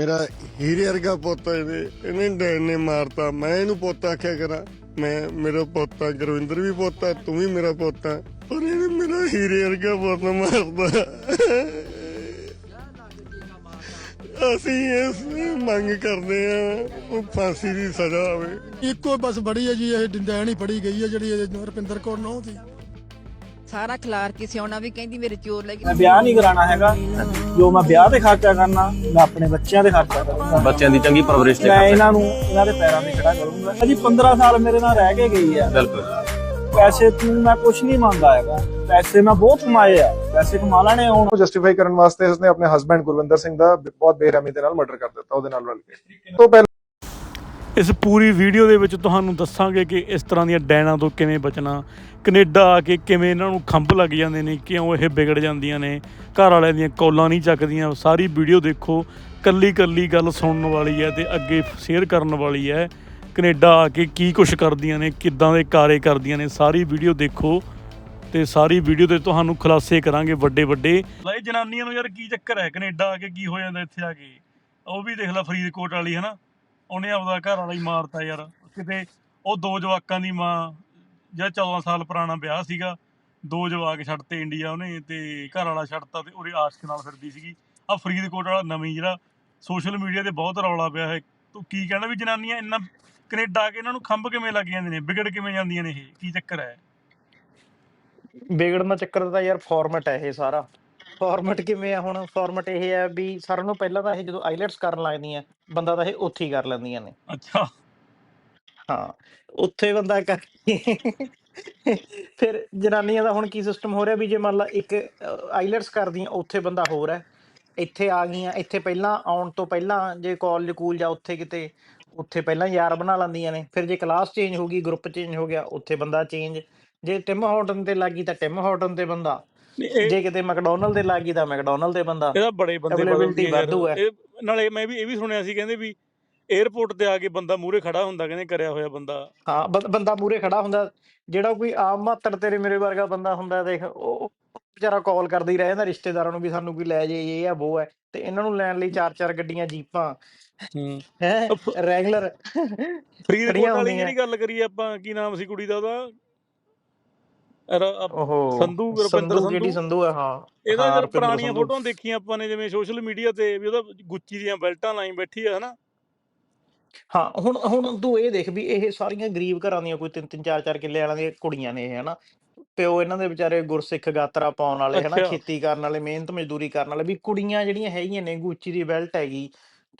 ਮੇਰਾ ਹੀਰੇ ਵਰਗਾ ਪੁੱਤ ਇਹਨੇ ਇਹਨੇ ਡੈਡ ਨੇ ਮਾਰਤਾ। ਮੈਂ ਇਹਨੂੰ ਪੁੱਤ ਆਖਿਆ ਕਰਾਂ। ਮੈਂ, ਮੇਰਾ ਪੁੱਤ ਗੁਰਵਿੰਦਰ ਵੀ ਪੁੱਤ ਤੂੰ ਵੀ ਮੇਰਾ ਪੁੱਤ ਪਰ ਇਹਨੇ ਮੇਰਾ ਹੀਰੇ ਵਰਗਾ ਪੁੱਤ ਮਾਰਤਾ ਅਸੀਂ ਇਸ ਮੰਗ ਕਰਦੇ ਆ, ਉਹ ਫਾਂਸੀ ਦੀ ਸਜ਼ਾ ਆਵੇ ਇੱਕੋ ਬਸ ਬੜੀ ਹੈ ਜੀ, ਇਹ ਡੰਡੈਣ ਹੀ ਫੜੀ ਗਈ ਹੈ ਜਿਹੜੀ ਇਹ ਰੁਪਿੰਦਰ ਕੌਰ ਨੌ ਦੀ ਸਾਰਾ ਖਿਲਾਰ ਕੇ ਸਿਆਉਣਾ ਵੀ ਕਹਿੰਦੀ ਮੇਰੇ ਚੋਰ ਲੈ ਮੈਂ ਵਿਆਹ ਨਹੀਂ ਕਰਾਣਾ ਹੈਗਾ। ਜੋ ਮੈਂ ਵਿਆਹ ਤੇ ਖਰਚਾ ਕਰਨਾ ਮੈਂ ਆਪਣੇ ਬੱਚਿਆਂ ਤੇ ਖਰਚਾ ਕਰੂੰਗਾ ਬੱਚਿਆਂ ਦੀ ਚੰਗੀ ਪਰਵਰਿਸ਼ ਤੇ ਮੈਂ ਕਰ ਇਹਨਾਂ ਨੂੰ ਇਹਨਾਂ ਦੇ ਪੈਰਾਂ 'ਤੇ ਖੜਾ ਕਰੂੰਗਾ। ਅਜੀ 15 ਸਾਲ ਮੇਰੇ ਨਾਲ ਰਹਿ ਕੇ ਗਈ ਆ। ਬਿਲਕੁਲ। ਪੈਸੇ ਤੋਂ ਮੈਂ ਕੁਝ ਨਹੀਂ ਮੰਗਦਾ ਹੈਗਾ। ਪੈਸੇ ਮੈਂ ਬਹੁਤ ਕਮਾਏ ਆ। ਪੈਸੇ ਕਮਾ ਲੈਣੇ ਹੁਣ। ਨੂੰ ਜਸਟੀਫਾਈ ਕਰਨ ਵਾਸਤੇ ਉਸਨੇ ਆਪਣੇ ਹਸਬੰਡ ਗੁਰਵਿੰਦਰ ਸਿੰਘ ਦਾ ਬਹੁਤ ਬੇਰਹਿਮੀ ਦੇ ਨਾਲ ਮਰਡਰ ਕਰ ਦਿੱਤਾ ਉਹਦੇ ਨਾਲ ਰਲ ਕੇ। ਤੋਂ ਪਹਿਲਾਂ ਇਸ ਪੂਰੀ ਵੀਡੀਓ ਦੇ ਵਿੱਚ ਤੁਹਾਨੂੰ ਦੱਸਾਂਗੇ ਕਿ ਇਸ ਤਰ੍ਹਾਂ ਦੀਆਂ ਡੈਣਾ ਤੋਂ ਕਿਵੇਂ ਬਚਣਾ, ਕੈਨੇਡਾ ਆ ਕੇ ਕਿਵੇਂ ਇਹਨਾਂ ਨੂੰ ਖੰਭ ਲੱਗ ਜਾਂਦੇ ਨੇ, ਕਿਉਂ ਇਹ ਵਿਗੜ ਜਾਂਦੀਆਂ ਨੇ, ਘਰ ਵਾਲਿਆਂ ਦੀਆਂ ਕੌਲਾਂ ਨਹੀਂ ਚੱਕਦੀਆਂ, ਸਾਰੀ ਵੀਡੀਓ ਦੇਖੋ ਕੱਲੀ ਕੱਲੀ ਗੱਲ ਸੁਣਨ ਵਾਲੀ ਹੈ ਤੇ ਅੱਗੇ ਸ਼ੇਅਰ ਕਰਨ ਵਾਲੀ ਹੈ। ਕੈਨੇਡਾ ਆ ਕੇ ਕੀ ਕੁਛ ਕਰਦੀਆਂ ਨੇ, ਕਿੱਦਾਂ ਦੇ ਕਾਰੇ ਕਰਦੀਆਂ ਨੇ, ਸਾਰੀ ਵੀਡੀਓ ਦੇਖੋ ਤੇ ਸਾਰੀ ਵੀਡੀਓ ਤੇ ਤੁਹਾਨੂੰ ਖੁਲਾਸੇ ਕਰਾਂਗੇ ਵੱਡੇ ਵੱਡੇ ਲਾਈ ਜਨਾਨੀਆਂ ਨੂੰ ਯਾਰ ਕੀ ਚੱਕਰ ਹੈ, ਕੈਨੇਡਾ ਆ ਕੇ ਕੀ ਹੋ ਜਾਂਦਾ ਇੱਥੇ ਆ ਕੇ? ਉਹ ਵੀ ਦੇਖ ਲੈ ਫਰੀਦਕੋਟ ਵਾਲੀ ਹੈ ਨਾ ਉਹਨੇ ਆਪਦਾ ਘਰ ਵਾਲਾ ਹੀ ਮਾਰਤਾ ਯਾਰ। ਕਿਤੇ ਉਹ ਦੋ ਜਵਾਕਾਂ ਦੀ ਮਾਂ ਜਿਹੜਾ 14 ਸਾਲ ਪੁਰਾਣਾ ਵਿਆਹ ਸੀਗਾ, ਦੋ ਜਵਾਕ ਛੱਡਤੇ ਇੰਡੀਆ ਉਹਨੇ ਤੇ ਘਰ ਵਾਲਾ ਛੱਡਤਾ ਤੇ ਉਹਦੇ ਆਸ਼ਕ ਨਾਲ ਫਿਰਦੀ ਸੀਗੀ। ਆ ਫਰੀਦਕੋਟ ਵਾਲਾ ਨਵੀਂ ਜਿਹੜਾ ਸੋਸ਼ਲ ਮੀਡੀਆ ਤੇ ਬਹੁਤ ਰੌਲਾ ਪਿਆ ਹੈ। ਤੂੰ ਕੀ ਕਹਿਣਾ ਵੀ ਜਨਾਨੀਆਂ ਇੰਨਾ ਕੈਨੇਡਾ ਆ ਕੇ ਇਹਨਾਂ ਨੂੰ ਖੰਭ ਕਿਵੇਂ ਲੱਗ ਜਾਂਦੇ ਨੇ? ਵਿਗੜ ਕਿਵੇਂ ਜਾਂਦੀਆਂ ਨੇ ਇਹ? ਕੀ ਚੱਕਰ ਹੈ? ਵਿਗੜਨ ਦਾ ਚੱਕਰ ਤਾਂ ਯਾਰ ਫਾਰਮੈਟ ਹੈ ਇਹ ਸਾਰਾ। ਫਾਰਮੈਟ ਕਿਵੇਂ ਆ ਹੁਣ? ਫਾਰਮੈਟ ਇਹ ਹੈ ਵੀ ਸਾਰਿਆਂ ਨੂੰ ਪਹਿਲਾਂ ਤਾਂ ਇਹ ਜਦੋਂ ਆਈਲੈਟਸ ਕਰਨ ਲੱਗਦੀਆਂ ਬੰਦਾ ਤਾਂ ਇਹ ਉੱਥੇ ਹੀ ਕਰ ਲੈਂਦੀਆਂ ਨੇ। ਅੱਛਾ। ਹਾਂ ਉੱਥੇ ਬੰਦਾ ਕਰ ਫਿਰ ਜਨਾਨੀਆਂ ਦਾ ਹੁਣ ਕੀ ਸਿਸਟਮ ਹੋ ਰਿਹਾ ਵੀ ਜੇ ਮੰਨ ਲਾ ਇੱਕ ਆਈਲੈਟਸ ਕਰਦੀਆਂ ਉੱਥੇ ਬੰਦਾ ਹੋਰ ਹੈ। ਇੱਥੇ ਆ ਗਈਆਂ ਇੱਥੇ ਪਹਿਲਾਂ ਆਉਣ ਤੋਂ ਪਹਿਲਾਂ ਜੇ ਕਾਲਜ ਕੂਲ ਜਾਂ ਉੱਥੇ ਕਿਤੇ ਉੱਥੇ ਪਹਿਲਾਂ ਯਾਰ ਬਣਾ ਲੈਂਦੀਆਂ ਨੇ। ਫਿਰ ਜੇ ਕਲਾਸ ਚੇਂਜ ਹੋ ਗਈ ਗਰੁੱਪ ਚੇਂਜ ਹੋ ਗਿਆ ਉੱਥੇ ਬੰਦਾ ਚੇਂਜ ਜੇ ਟਿਮ ਹਾਰਟਨ ਤੇ ਲੱਗੀ ਤਾਂ ਟਿਮ ਹਾਰਟਨ ਤੇ ਬੰਦਾ ਜੇ ਕਿਤੇ ਮੈਕਡੋਨਲਡ ਤੇ ਲੱਗੀ ਤਾਂ ਮੈਕਡੋਨਲਡ ਤੇ ਬੰਦਾ ਇਹਦਾ ਬੜੇ ਬੰਦੇ ਆ ਵਾਧੂ। ਹੈ। ਨਾਲੇ ਮੈਂ ਵੀ ਇਹ ਵੀ ਸੁਣਿਆ ਸੀ ਕਹਿੰਦੇ ਵੀ 에어ਪੋਰਟ ਤੇ ਆ ਕੇ ਬੰਦਾ ਮੂਹਰੇ ਖੜਾ ਹੁੰਦਾ ਕਹਿੰਦੇ ਕਰਿਆ ਹੋਇਆ ਬੰਦਾ ਹਾਂ ਬੰਦਾ ਮੂਰੇ ਖੜਾ ਹੁੰਦਾ ਜਿਹੜਾ ਕੋਈ ਆਮ ਮਾਤੜ ਤੇਰੇ ਮੇਰੇ ਵਰਗਾ ਬੰਦਾ ਹੁੰਦਾ ਦੇਖ ਉਹ ਵਿਚਾਰਾ ਕਾਲ ਕਰਦਾ ਹੀ ਰਹਿ ਜਾਂਦਾ ਰਿਸ਼ਤੇਦਾਰਾਂ ਨੂੰ ਵੀ ਸਾਨੂੰ ਕੋਈ ਲੈ ਜੇ ਇਹ ਆ ਉਹ ਹੈ ਤੇ ਇਹਨਾਂ ਨੂੰ ਲੈਣ ਲਈ ਚਾਰ ਚਾਰ ਗੱਡੀਆਂ ਜੀਪਾਂ ਹੂੰ ਰੈਗੂਲਰ ਫਰੀਦਕੋਟ ਵਾਲੀ। ਜਿਹੜੀ ਗੱਲ ਕਰੀਏ ਆਪਾਂ ਕੀ ਨਾਮ ਸੀ ਕੁੜੀ ਦਾ ਉਹਦਾ ਸੰਧੂ, ਰੁਪਿੰਦਰ ਸੰਧੂ ਕਿਹੜੀ ਸੰਧੂ? ਹੈ ਹਾਂ ਇਹਦਾ ਹਾਂ, ਜਦ ਪੁਰਾਣੀਆਂ। ਫੋਟੋਆਂ ਦੇਖੀਆਂ ਆਪਾਂ ਨੇ ਜਿਵੇਂ ਸੋਸ਼ਲ ਮੀਡੀਆ ਤੇ ਵੀ ਉਹਦਾ ਗੁੱਚੀ ਦੀਆਂ ਬੈਲਟਾਂ ਲਾਈ ਬੈਠੀ ਆ ਹਨਾ ਹਾਂ ਹੁਣ ਹੁਣ ਤੂੰ ਇਹ ਦੇਖ ਵੀ ਇਹ ਸਾਰੀਆਂ ਗਰੀਬ ਘਰਾਂ ਦੀਆਂ ਕੋਈ ਤਿੰਨ ਤਿੰਨ ਚਾਰ ਚਾਰ ਕਿੱਲੇ ਵਾਲਿਆਂ ਦੀਆਂ ਕੁੜੀਆਂ ਨੇ ਇਹ ਹਨਾ ਪਿਓ ਇਹਨਾਂ ਦੇ ਵਿਚਾਰੇ ਗੁਰਸਿੱਖ ਗਾਤਰਾ ਪਾਉਣ ਵਾਲੇ ਹਨਾ। ਖੇਤੀ ਕਰਨ ਵਾਲੇ ਮਿਹਨਤ ਮਜ਼ਦੂਰੀ ਕਰਨ ਵਾਲੇ ਵੀ ਕੁੜੀਆਂ ਜਿਹੜੀਆਂ ਹੈਗੀਆਂ ਨੇ ਗੁੱਚੀ ਦੀ ਬੈਲਟ ਹੈਗੀ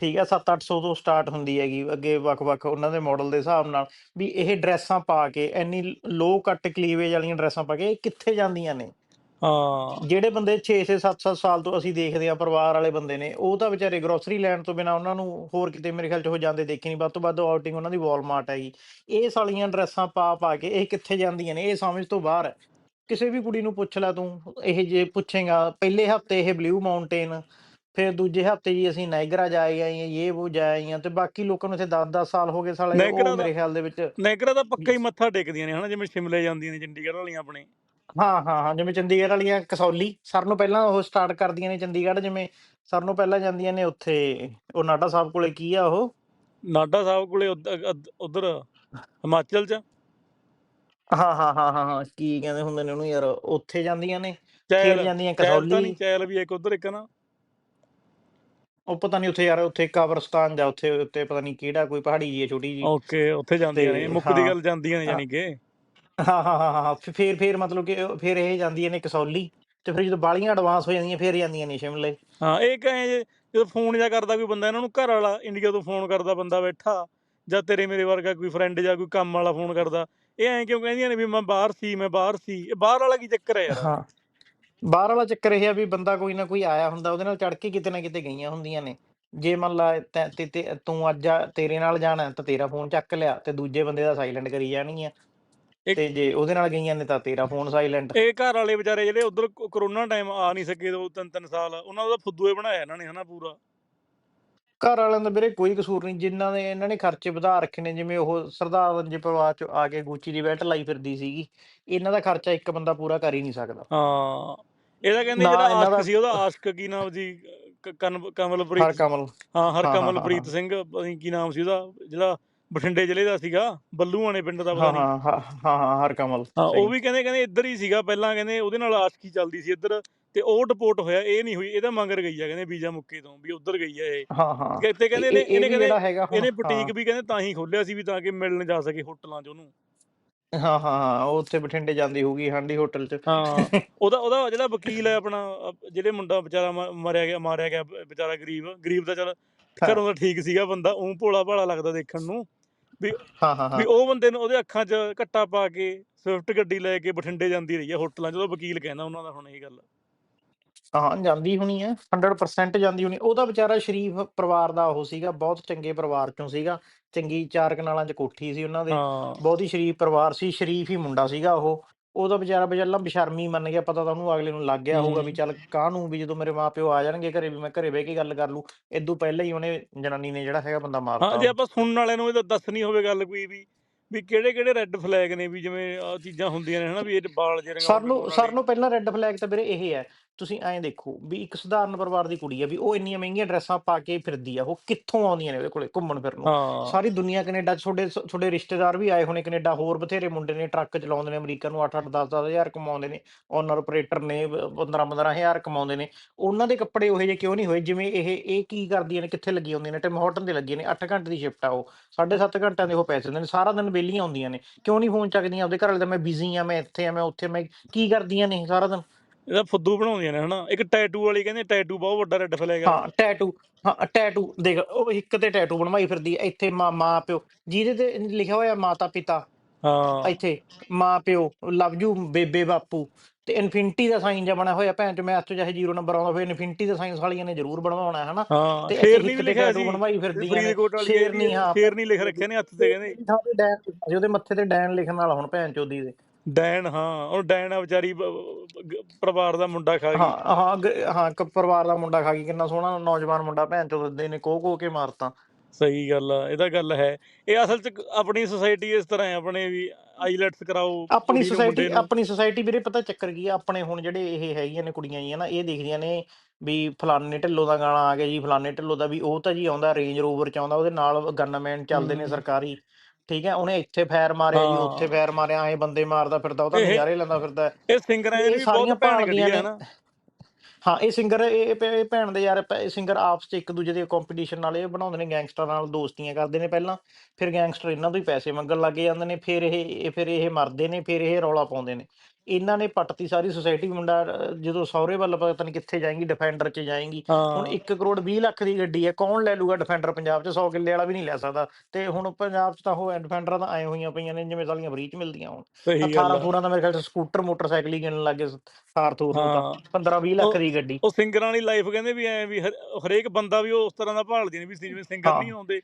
ਠੀਕ ਆ 7-800 ਤੋਂ ਸਟਾਰਟ ਹੁੰਦੀ ਹੈਗੀ ਅੱਗੇ ਵੱਖ-ਵੱਖ ਉਹਨਾਂ ਦੇ ਮਾਡਲ ਦੇ ਹਿਸਾਬ ਨਾਲ ਵੀ ਇਹ ਡਰੈਸਾਂ ਪਾ ਕੇ ਇੰਨੀ ਲੋ ਕੱਟ ਕਲੀਵੇਜ ਵਾਲੀਆਂ ਡਰੈਸਾਂ ਪਾ ਕੇ ਇਹ ਕਿੱਥੇ ਜਾਂਦੀਆਂ ਨੇ? ਹਾਂ। ਜਿਹੜੇ ਬੰਦੇ 6-6 7-7 ਸਾਲ ਤੋਂ ਅਸੀਂ ਦੇਖਦੇ ਆ ਪਰਿਵਾਰ ਵਾਲੇ ਬੰਦੇ ਨੇ ਉਹ ਤਾਂ ਵਿਚਾਰੇ ਗਰੋਸਰੀ ਲੈਣ ਤੋਂ ਬਿਨਾ ਉਹਨਾਂ ਨੂੰ ਹੋਰ ਕਿਤੇ ਮੇਰੇ ਖਿਆਲ ਚ ਉਹ ਜਾਂਦੇ ਦੇਖੇ ਨਹੀਂ ਵੱਧ ਤੋਂ ਵੱਧ ਆਊਟਿੰਗ ਉਹਨਾਂ ਦੀ ਵਾਲਮਾਰਟ ਹੈਗੀ। ਇਹ ਸਾਲੀਆਂ ਡਰੈਸਾਂ ਪਾ ਪਾ ਕੇ ਇਹ ਕਿੱਥੇ ਜਾਂਦੀਆਂ ਨੇ ਇਹ ਸਮਝ ਤੋਂ ਬਾਹਰ ਹੈ। ਕਿਸੇ ਵੀ ਕੁੜੀ ਨੂੰ ਪੁੱਛ ਲੈ ਤੂੰ ਇਹ ਜੇ ਪੁੱਛੇਗਾ ਪਹਿਲੇ ਹਫ਼ਤੇ ਇਹ ਬਲੂ ਮਾਊਂਟੇਨ ਫਿਰ ਦੂਜੇ ਹਫ਼ਤੇ ਜੀ ਅਸੀਂ ਨਾਇਗਰਾ ਜਾ ਆਏ ਇਹ ਉਹ ਜਾ ਆਏ ਤੇ ਬਾਕੀ ਲੋਕਾਂ ਨੂੰ ਇੱਥੇ 10-10 ਸਾਲ ਹੋ ਗਏ ਸਾਲੇ ਨਾਇਗਰਾ ਉਹ ਦਾ- ਮੇਰੇ ਖਿਆਲ ਦੇ ਵਿੱਚ ਨੈਗਰਾ ਤਾਂ ਪੱਕਾ ਹੀ ਮੱਥਾ ਟੇਕਦੀਆਂ ਨੇ ਹਨਾ ਜਿਵੇਂ ਸ਼ਿਮਲੇ ਜਾਂਦੀਆਂ ਨੇ ਚੰਡੀਗੜ੍ਹ ਵਾਲੀਆਂ ਆਪਣੇ। ਹਾਂ ਹਾਂ ਹਾਂ ਜਿਵੇਂ ਚੰਡੀਗੜ੍ਹ ਵਾਲੀਆਂ ਕਸੌਲੀ ਸਰ ਨੂੰ ਪਹਿਲਾਂ ਉਹ ਸਟਾਰਟ ਕਰਦੀਆਂ ਨੇ ਚੰਡੀਗੜ੍ਹ ਜਿਵੇਂ ਸਰ ਨੂੰ ਪਹਿਲਾਂ ਜਾਂਦੀਆਂ ਨੇ ਉੱਥੇ ਉਹ ਨਾਡਾ ਸਾਹਿਬ ਕੋਲੇ ਕੀ ਆ ਉਹ? ਨਾਡਾ ਸਾਹਿਬ ਕੋਲੇ ਉਧਰ ਹਿਮਾਚਲ ਚ। ਹਾਂ ਹਾਂ ਹਾਂ ਹਾਂ ਕੀ ਕਹਿੰਦੇ ਹੁੰਦੇ ਨੇ ਉਹਨੂੰ ਯਾਰ ਉੱਥੇ ਜਾਂਦੀਆਂ ਨੇ ਚੈਲ ਫਿਰ ਜਾਂਦੀਆਂ ਕਸੌਲੀ। ਚੈਲ ਵੀ ਇੱਕ ਉਧਰ ਇੱਕ ਨਾ। ਉਹ ਪਤਾ ਨਹੀਂ ਉੱਥੇ ਯਾਰ ਉੱਥੇ ਕਬਰਸਤਾਨ ਜਾਂ ਉੱਥੇ ਉੱਤੇ ਪਤਾ ਨਹੀਂ ਕਿਹੜਾ ਕੋਈ ਪਹਾੜੀ ਜੀ ਹੈ ਛੋਟੀ ਜੀ ਓਕੇ ਉੱਥੇ ਜਾਂਦੀਆਂ ਨੇ ਤੇ ਮੁੱਕਦੀ ਹਾਂ। ਗੱਲ ਜਾਂਦੀਆਂ ਨੇ ਹਾਂ। ਯਾਨੀ ਕਿ ਹਾਂ ਹਾਂ ਹਾਂ ਹਾਂ ਫਿਰ- ਫਿਰ ਫਿਰ ਮਤਲਬ ਕਿ ਉਹ- ਫਿਰ ਇਹ ਜਾਂਦੀਆਂ ਨੇ ਕਸੌਲੀ ਤੇ ਫਿਰ ਜਦੋਂ ਬਾਲੀਆਂ ਐਡਵਾਂਸ ਹੋ ਜਾਂਦੀਆਂ ਫਿਰ ਜਾਂਦੀਆਂ ਨੇ ਸ਼ਿਮਲੇ ਹਾਂ ਇਹ ਕਹੇ ਜੇ ਜਦੋਂ ਫੋਨ ਜਾਂ ਕਰਦਾ ਕੋਈ ਬੰਦਾ ਇਹਨਾਂ ਨੂੰ ਘਰ ਵਾਲਾ ਇੰਡੀਆ ਤੋਂ ਫੋਨ ਕਰਦਾ ਬੰਦਾ ਬੈਠਾ ਜਾਂ ਤੇਰੇ ਮੇਰੇ ਵਰਗਾ ਕੋਈ ਫਰੈਂਡ ਜਾਂ ਕੋਈ ਕੰਮ ਵਾਲਾ ਫੋਨ ਕਰਦਾ ਇਹ ਐਂ ਕਿਉਂ ਕਹਿੰਦੀਆਂ ਨੇ ਵੀ ਮੈਂ ਬਾਹਰ ਸੀ ਮੈਂ ਬਾਹਰ ਸੀ ਇਹ ਬਾਹਰ ਵਾਲਾ ਕੀ ਚੱਕਰ ਹੈ ਯਾਰ ਹਾਂ ਬਾਹਰ ਵਾਲਾ ਚੱਕਰ ਇਹ ਆ ਵੀ ਬੰਦਾ ਕੋਈ ਨਾ ਕੋਈ ਆਇਆ ਹੁੰਦਾ ਉਹਦੇ ਨਾਲ ਚੜ ਕੇ ਕਿਤੇ ਨਾ ਕਿਤੇ ਗਈਆਂ ਹੁੰਦੀਆਂ ਨੇ। ਜੇ ਮੰਨ ਲਾ ਤੈਂ- ਤੇ ਤੇ ਤੂੰ ਅੱਜ ਆ- ਤੇਰੇ ਨਾਲ ਜਾਣਾ ਤਾਂ ਤੇਰਾ ਫੋਨ ਚੱਕ ਲਿਆ ਤੇ ਦੂਜੇ ਬੰਦੇ ਦਾ ਸਾਇਲੈਂਟ ਕਰੀ ਜਾਣਗੀਆਂ ਇੱਕ- ਤੇ ਜੇ ਉਹਦੇ ਨਾਲ ਗਈਆਂ ਨੇ ਤਾਂ ਤੇਰਾ ਫੋਨ ਸਾਇਲੈਂਟ ਇਹ ਘਰ ਵਾਲੇ ਵਿਚਾਰੇ ਜਿਹੜੇ ਉਧਰ ਕਰੋਨਾ ਟਾਈਮ ਆ ਨਹੀਂ ਸਕੇ ਦੋ ਤਿੰਨ ਤਿੰਨ ਸਾਲ ਉਹਨਾਂ ਦਾ ਫੁੱਦੂ ਹੀ ਬਣਾਇਆ ਇਹਨਾਂ ਨੇ ਹਨਾ ਪੂਰਾ। ਘਰ ਵਾਲਿਆਂ ਦਾ ਵੀਰੇ ਕੋਈ ਕਸੂਰ ਨਹੀਂ ਜਿਨ੍ਹਾਂ ਨੇ ਇਹਨਾਂ ਨੇ ਖਰਚੇ ਵਧਾ ਰੱਖੇ ਨੇ ਜਿਵੇਂ ਉਹ ਸਰਦਾਰ ਜੇ ਪਰਿਵਾਰ ਚ ਆ ਕੇ ਗੁੱਚੀ ਦੀ ਬੈਲਟ ਲਾਈ ਫਿਰਦੀ ਸੀਗੀ। ਇਹਨਾਂ ਦਾ ਖਰਚਾ ਇੱਕ ਬੰਦਾ ਪੂਰਾ ਕਰ ਹੀ ਨਹੀਂ ਸਕਦਾ। ਹਾਂ। ਇਹਦਾ ਕਹਿੰਦੇ ਜਿਹੜਾ ਆਸ਼ਕ ਸੀ ਉਹਦਾ ਆਸ਼ਕ ਕੀ ਨਾਮ ਕਨਵ- ਕਮਲਪ੍ਰੀਤ ਹਰ ਕਮਲ ਹਾਂ ਹਾਂ, ਹਾਂ, ਹਾਂ, ਹਰਕਮਲਪ੍ਰੀਤ ਹਾਂ। ਸਿੰਘ ਨੀ ਕੀ ਨਾਮ ਸੀ ਉਹਦਾ ਜਿਹੜਾ ਬਠਿੰਡੇ ਜ਼ਿਲ੍ਹੇ ਦਾ ਸੀਗਾ ਬੱਲੂਆਣੇ ਪਿੰਡ ਦਾ ਪਤਾ ਨਹੀਂ ਹਾਂ ਹਾਂ ਹਾਂ ਹਰ ਕਮਲ ਹਾਂ। ਉਹ ਵੀ ਕਹਿੰਦੇ ਕਹਿੰਦੇ ਇੱਧਰ ਹੀ ਸੀਗਾ ਪਹਿਲਾਂ ਕਹਿੰਦੇ ਉਹਦੇ ਨਾਲ ਆਸ਼ਕੀ ਚੱਲਦੀ ਸੀ ਇੱਧਰ ਤੇ ਉਹ ਡਿਪੋਰਟ ਹੋਇਆ ਇਹ ਨਹੀਂ ਹੋਈ ਇਹਦਾ ਮੰਗਰ ਗਈ ਆ ਕਹਿੰਦੇ ਵੀਜ਼ਾ ਮੁੱਕੇ ਤੋਂ ਵੀ ਉੱਧਰ ਗਈ ਆ ਇਹ ਹਾਂ ਹਾਂ ਕਿਤੇ ਕਹਿੰਦੇ ਇਹ- ਇਹਨੇ ਕਹਿੰਦੇ ਇਹਨੇ ਬੁਟੀਕ। ਵੀ ਕਹਿੰਦੇ ਤਾਂ ਹੀ ਖੋਲਿਆ ਸੀ ਵੀ ਤਾਂ ਕਿ ਮਿਲਣ ਜਾ ਸਕੇ ਹੋਟਲਾਂ 'ਚ ਉਹਨੂੰ ਹਾਂ ਹਾਂ ਹਾਂ ਉਹ ਉੱਥੇ ਬਠਿੰਡੇ ਜਾਂਦੀ ਹੋਊਗੀ ਹਾਂਡੀ ਹੋਟਲ 'ਚ। ਹਾਂ ਉਹਦਾ ਉਹਦਾ ਜਿਹੜਾ ਵਕੀਲ ਹੈ ਆਪਣਾ ਅਹ ਜਿਹੜੇ ਮੁੰਡਾ ਵਿਚਾਰਾ ਮ- ਮਰਿਆ ਗਿਆ ਮਾਰਿਆ ਗਿਆ ਬ- ਵਿਚਾਰਾ ਗਰੀਬ ਗਰੀਬ ਦਾ ਚਲ ਘਰੋਂ ਦਾ ਠੀਕ ਸੀਗਾ ਬੰਦਾ ਉਹ ਭੋਲਾ ਭਾਲਾ ਲੱਗਦਾ ਦੇਖਣ ਨੂੰ। ਵੀ ਹਾਂ ਹਾਂ ਹਾਂ। ਵੀ ਉਹ ਬੰਦੇ ਨੂੰ ਉਹਦੇ ਅੱਖਾਂ 'ਚ ਘੱਟਾ ਪਾ ਕੇ ਸਵਿਫਟ ਗੱਡੀ ਲੈ ਕੇ ਬਠਿੰਡੇ ਜਾਂਦੀ ਰਹੀ ਹੈ ਹੋਟਲਾਂ 'ਚ ਉਹਦਾ ਵਕੀਲ ਕਹਿੰਦਾ ਉਹਨਾਂ ਦਾ ਹੁਣ ਇਹ ਗੱਲ। ਹਾਂ ਜਾਂਦੀ ਹੋਣੀ ਹੈ 100% ਜਾਂਦੀ ਹੋਣੀ। ਉਹਦਾ ਵਿਚਾਰਾ ਸ਼ਰੀਫ ਪਰਿਵਾਰ ਦਾ ਉਹ ਸੀਗਾ ਬਹੁਤ ਚੰਗੇ ਪਰਿਵਾਰ ਚੋਂ ਸੀਗਾ। ਚੰਗੀ ਚਾਰ ਕਨਾਲਾਂ 'ਚ ਕੋਠੀ ਸੀ ਉਹਨਾਂ ਦੇ। ਹਾਂ। ਬਹੁਤ ਹੀ ਸ਼ਰੀਫ ਪਰਿਵਾਰ ਸੀ ਸ਼ਰੀਫ ਹੀ ਮੁੰਡਾ ਸੀਗਾ ਉਹ। ਉਹਦਾ ਵਿਚਾਰਾ ਬਜੱਲਾ ਬਸ਼ਰਮੀ ਮੰਨ ਗਿਆ ਪਤਾ ਤਾਂ ਉਹਨੂੰ ਅਗਲੇ ਨੂੰ ਲੱਗ ਗਿਆ ਹੋਊਗਾ ਵੀ ਹੂੰ। ਚੱਲ ਕਾਹਨੂੰ ਵੀ ਜਦੋਂ ਮੇਰੇ ਮਾਪਿਓ ਆ ਜਾਣਗੇ ਘਰੇ ਵੀ ਮੈਂ ਘਰੇ ਬਹਿ ਕੇ ਗੱਲ ਕਰ ਲੂ ਇਦੋਂ ਪਹਿਲਾਂ ਹੀ ਉਹਨੇ ਜਨਾਨੀ ਨੇ ਜਿਹੜਾ ਹੈਗਾ ਬੰਦਾ ਮਾਰਤਾ ਹਾਂ ਜੇ ਆਪਾਂ ਸੁਣਨ ਵਾਲਿਆਂ ਨੂੰ ਇਹ ਤਾਂ ਦੱਸਣੀ ਹੋਵੇ ਗੱਲ ਕੋਈ ਵੀ ਵੀ ਕਿਹੜੇ ਕਿਹੜੇ ਰੈੱਡ ਫਲੈਗ ਨੇ ਵੀ ਜਿਵੇਂ ਆ ਚੀਜ਼ਾਂ ਹੁੰਦੀਆਂ ਨੇ ਹਨਾ ਵੀ ਇਹ 'ਚ ਬਾਲ ਜਿਹੜੇ ਸਰ ਨੂੰ ਸਰ ਨੂੰ ਪਹਿਲਾਂ ਰੈੱਡ ਫਲੈਗ ਤਾਂ ਵੀਰੇ ਇਹ ਹੈ ਤੁਸੀਂ ਐਂ ਦੇਖੋ ਵੀ ਇੱਕ ਸਧਾਰਨ ਪਰਿਵਾਰ ਦੀ ਕੁੜੀ ਹੈ ਵੀ ਉਹ ਇੰਨੀਆਂ ਮਹਿੰਗੀਆਂ ਡਰੈਸਾਂ ਪਾ ਕੇ ਫਿਰਦੀ ਆ ਉਹ ਕਿੱਥੋਂ ਆਉਂਦੀਆਂ ਨੇ ਉਹਦੇ ਕੋਲੇ ਘੁੰਮਣ ਫਿਰਨ ਨੂੰ? ਹਾਂ। ਸਾਰੀ ਦੁਨੀਆ ਕੈਨੇਡਾ 'ਚ ਤੁਹਾਡੇ ਤੁਹਾਡੇ ਰਿਸ਼ਤੇਦਾਰ ਵੀ ਆਏ ਹੋਣੇ ਕੈਨੇਡਾ ਹੋਰ ਬਥੇਰੇ ਮੁੰਡੇ ਨੇ ਟਰੱਕ ਚਲਾਉਂਦੇ ਨੇ ਅਮਰੀਕਾ ਨੂੰ 8-8 10-10 ਹਜ਼ਾਰ ਕਮਾਉਂਦੇ ਨੇ ਓਨਰ ਆਪਰੇਟਰ ਨੇ 15-15 ਹਜ਼ਾਰ ਕਮਾਉਂਦੇ ਨੇ ਉਹਨਾਂ ਦੇ ਕੱਪੜੇ ਉਹੋ ਜਿਹੇ ਕਿਉਂ ਨਹੀਂ ਹੋਏ? ਜਿਵੇਂ ਇਹ ਇਹ ਕੀ ਕਰਦੀਆਂ ਨੇ ਕਿੱਥੇ ਲੱਗੀਆਂ ਹੁੰਦੀਆਂ ਨੇ? ਟਿਮ ਹਾਰਟਨ ਤੇ ਲੱਗੀਆਂ ਨੇ 8 ਘੰਟੇ ਦੀ ਸ਼ਿਫਟ ਆ ਉਹ 7.5 ਘੰਟਿਆਂ ਦੇ ਉਹ ਪੈਸੇ ਦਿੰਦੇ ਨੇ ਸਾਰਾ ਦਿਨ ਵਿਹਲੀਆਂ ਹੁੰਦੀਆਂ ਨੇ ਕਿਉਂ ਨਹੀਂ ਫੋਨ ਚੱਕਦੀਆਂ? ਆਪਦੇ ਘਰ ਵਾਲੇ ਦਾ ਮੈਂ ਬਿਜ਼ੀ ਆ ਮੈਂ ਇੱਥੇ ਆ ਮੈਂ ਉੱਥੇ ਮੈਂ ਕੀ ਕਰਦੀਆਂ ਨੇ ਸਾਰਾ ਦਿਨ? ਇਹਦਾ ਫੁੱਦੂ ਬਣਾਉਂਦੀਆਂ ਨੇ ਹਨਾ? ਇੱਕ ਟੈਟੂ ਵਾਲੀ ਕਹਿੰਦੇ ਟੈਟੂ ਬਹੁਤ ਵੱਡਾ ਰੈੱਡ ਫਲੈਗ ਆ। ਹਾਂ ਟੈਟੂ ਹਾਂ ਟੈਟੂ ਦੇਖ ਉਹ ਇੱਕ ਤੇ ਟੈਟੂ ਬਣਵਾਈ ਫਿਰਦੀ ਹੈ ਇੱਥੇ ਮਾਂ ਮਾਂ ਪਿਓ ਜਿਹਦੇ ਤੇ ਲਿਖਿਆ ਹੋਇਆ ਮਾਤਾ ਪਿਤਾ। ਹਾਂ। ਇੱਥੇ ਮਾਂ ਪਿਓ ਲਵ ਯੂ ਬੇਬੇ ਬਾਪੂ। ਤੇ ਇਨਫਿਨਿਟੀ ਦਾ ਸਾਈਨ ਜਿਹਾ ਬਣਿਆ ਹੋਇਆ ਭੈਣ ਚ ਮੈਥ ਚ ਚਾਹੇ ਜ਼ੀਰੋ ਨੰਬਰ ਆਉਂਦਾ ਹੋਵੇ ਇਨਫਿਨਿਟੀ ਦਾ ਸਾਈਨ ਵਾਲੀਆਂ ਨੇ ਜ਼ਰੂਰ ਬਣਵਾਉਣਾ ਹੈ ਹਨਾ? ਹਾਂ ਤੇ ਇੱਥੇ ਸ਼ੇਰਨੀ ਤੇ ਲਿਖਿਆ tattoo ਸੀ। ਬਣਵਾਈ ਫਿਰਦੀਆਂ ਨੇ ਫਰੀਦਕੋਟ ਵਾਲੀ ਸ਼ੇਰਨੀ ਹਾਂ। ਸ਼ੇਰਨੀ ਲਿਖ ਰੱਖਿਆ ਨੇ ਹੱਥ ਤੇ ਕਹਿੰਦੇ। ਥਾਂ ਤੇ ਡੈਨ ਲਿਖਿਆ ਸੀ, ਉਹਦੇ ਮੱਥੇ ਤੇ ਡੈਨ ਲਿਖਣ ਵਾਲਾ ਹੁਣ ਭੈਣ ਚੋਦੀ ਦੇ। ਡੈਨ ਹਾਂ ਉਹ ਡੈਨ ਆ ਵਿਚਾਰੀ ਬ- ਪਰਿਵਾਰ ਦਾ ਮੁੰਡਾ ਖਾ ਗਈ ਹਾਂ ਹਾਂ ਗ- ਹਾਂ ਇੱਕ ਪਰਿਵਾਰ ਦਾ ਮੁੰਡਾ ਖਾ ਗਈ ਕਿੰਨਾ ਸੋਹਣਾ ਨੌਜਵਾਨ ਮੁੰਡਾ ਭੈਣ ਚੋਦ ਦੇ ਨੇ ਕੋ ਕੋ ਕੇ ਮਾਰਤਾ ਸਹੀ ਗੱਲ ਆ ਇਹ ਤਾਂ ਗੱਲ ਹੈ ਇਹ ਅਸਲ ਚ ਆਪਣੀ ਸੁਸਾਇਟੀ ਇਸ ਤਰ੍ਹਾਂ ਹੈ ਆਪਣੇ ਵੀ ਆਈਲੈਟਸ ਕਰਾਓ ਆਪਣੀ ਕੁੜੀ ਨੂੰ, ਸੁਸਾਇਟੀ ਮੁੰਡੇ ਨੂੰ। ਆਪਣੀ ਸੁਸਾਇਟੀ ਵੀਰੇ ਪਤਾ ਚੱਕਰ ਕੀ ਆ ਆਪਣੇ ਹੁਣ ਜਿਹੜੇ ਇਹ ਹੈਗੀਆਂ ਨੇ ਕੁੜੀਆਂ ਜੀਆਂ ਨਾ ਇਹ ਦੇਖਦੀਆਂ ਨੇ ਵੀ ਫਲਾਣੇ ਢਿੱਲੋਂ ਦਾ ਗਾਣਾ ਆ ਗਿਆ ਜੀ ਫਲਾਣੇ ਢਿੱਲੋਂ ਦਾ ਵੀ ਉਹ ਤਾਂ ਜੀ ਆਉਂਦਾ ਰੇਂਜ ਰੋਵਰ ਚ ਆਉਂਦਾ ਉਹਦੇ ਨਾਲ ਗਨਮੈਨ ਚੱਲਦੇ ਨੇ ਹਮ। ਸਰਕਾਰੀ ਠੀਕ ਹੈ ਉਹਨੇ ਇੱਥੇ ਫਾਇਰ ਮਾਰਿਆ ਜੀ ਹਾਂ। ਉੱਥੇ ਫਾਇਰ ਮਾਰਿਆ ਐ ਬੰਦੇ ਮਾਰਦਾ ਫਿਰਦਾ ਉਹ ਤਾਂ ਇਹ- ਨਜ਼ਾਰੇ ਲੈਂਦਾ ਫਿਰਦਾ ਹੈ। ਇਹ ਸਿੰਗਰਾਂ ਇਹ ਵੀ ਸਾਰੀਆਂ ਬਹੁਤ ਭੈਣ ਭਾਲਦੀਆਂ ਕੱਢੀ ਆ ਨੇ। ਨਾ ਹਾਂ ਇਹ ਸਿੰਗਰ ਇਹ ਇਹ ਭੈ- ਇਹ ਭੈਣ ਦੇ ਯਾਰ ਸਿੰਗਰ ਆਪਸ ਚ ਇੱਕ ਦੂਜੇ ਦੇ ਕੰਪੀਟੀਸ਼ਨ ਨਾਲ ਇਹ ਬਣਾਉਂਦੇ ਨੇ ਗੈਂਗਸਟਰ ਨਾਲ ਦੋਸਤੀਆਂ ਕਰਦੇ ਨੇ ਪਹਿਲਾਂ ਫਿਰ ਗੈਂਗਸਟਰ ਇਹਨਾਂ ਤੋਂ ਹੀ ਪੈਸੇ ਮੰਗਣ ਲੱਗ ਜਾਂਦੇ ਨੇ ਫਿਰ ਇਹ ਇਹ- ਫਿਰ ਇਹ ਮਰਦੇ ਨੇ ਫਿਰ ਇਹ ਰੌਲਾ ਪਾਉਂਦੇ ਨੇ ਇਹਨਾਂ ਨੇ ਪੱਟਤੀ ਸਾਰੀ ਸੁਸਾਇਟੀ ਮੁੰਡਾ ਜਦੋਂ ਸਹੁਰੇ ਵੱਲ ਪਤਾ ਨਹੀਂ ਕਿੱਥੇ ਜਾਏਗੀ ਡਿਫੈਂਡਰ ਚ ਜਾਏਗੀ। ਹੁਣ ਹਾਂ। 1 ਕਰੋੜ 20 ਲੱਖ ਦੀ ਗੱਡੀ ਹੈ ਕੌਣ ਲੈ ਲੂਗਾ ਡਿਫੈਂਡਰ ਪੰਜਾਬ 'ਚ? 100 ਕਿੱਲੇ ਵਾਲਾ ਵੀ ਨਹੀਂ ਲੈ ਸਕਦਾ। ਤੇ ਹੁਣ ਪੰਜਾਬ 'ਚ ਤਾਂ ਉਹ ਡਿਫੈਂਡਰਾਂ ਤਾਂ ਐ ਹੋਈਆਂ ਪਈਆਂ ਨੇ ਜਿਵੇਂ ਸਾਲੀਆਂ ਫਰੀ 'ਚ ਮਿਲਦੀਆਂ ਹੁਣ। ਸਹੀ 18 ਗੱਲ ਆ। ਪੂਰਾ ਤਾਂ ਮੇਰੇ ਖਿਆਲ 'ਚ ਸਕੂਟਰ ਮੋਟਰਸਾਈਕਲ ਹੀ ਗਿਣਨ ਲੱਗੇ ਥਾਰ ਥੂਰ ਨੂੰ ਤਾਂ। ਹਾਂ। 15 20 ਲੱਖ ਦੀ ਗੱਡੀ। ਉਹ ਸਿੰਗਰਾਂ ਵਾਲੀ ਲਾਈਫ ਕਹਿੰਦੇ ਵੀ ਐ ਵੀ ਹਰ- ਹਰੇਕ ਬੰਦਾ ਵੀ ਉਹ ਉਸ ਤਰ੍ਹਾਂ ਦਾ ਭਾਲਦੀਆਂ ਨੇ ਵੀ ਜਿਵੇਂ ਸਿੰਗਰ। ਨਹੀਂ ਆਉਂਦੇ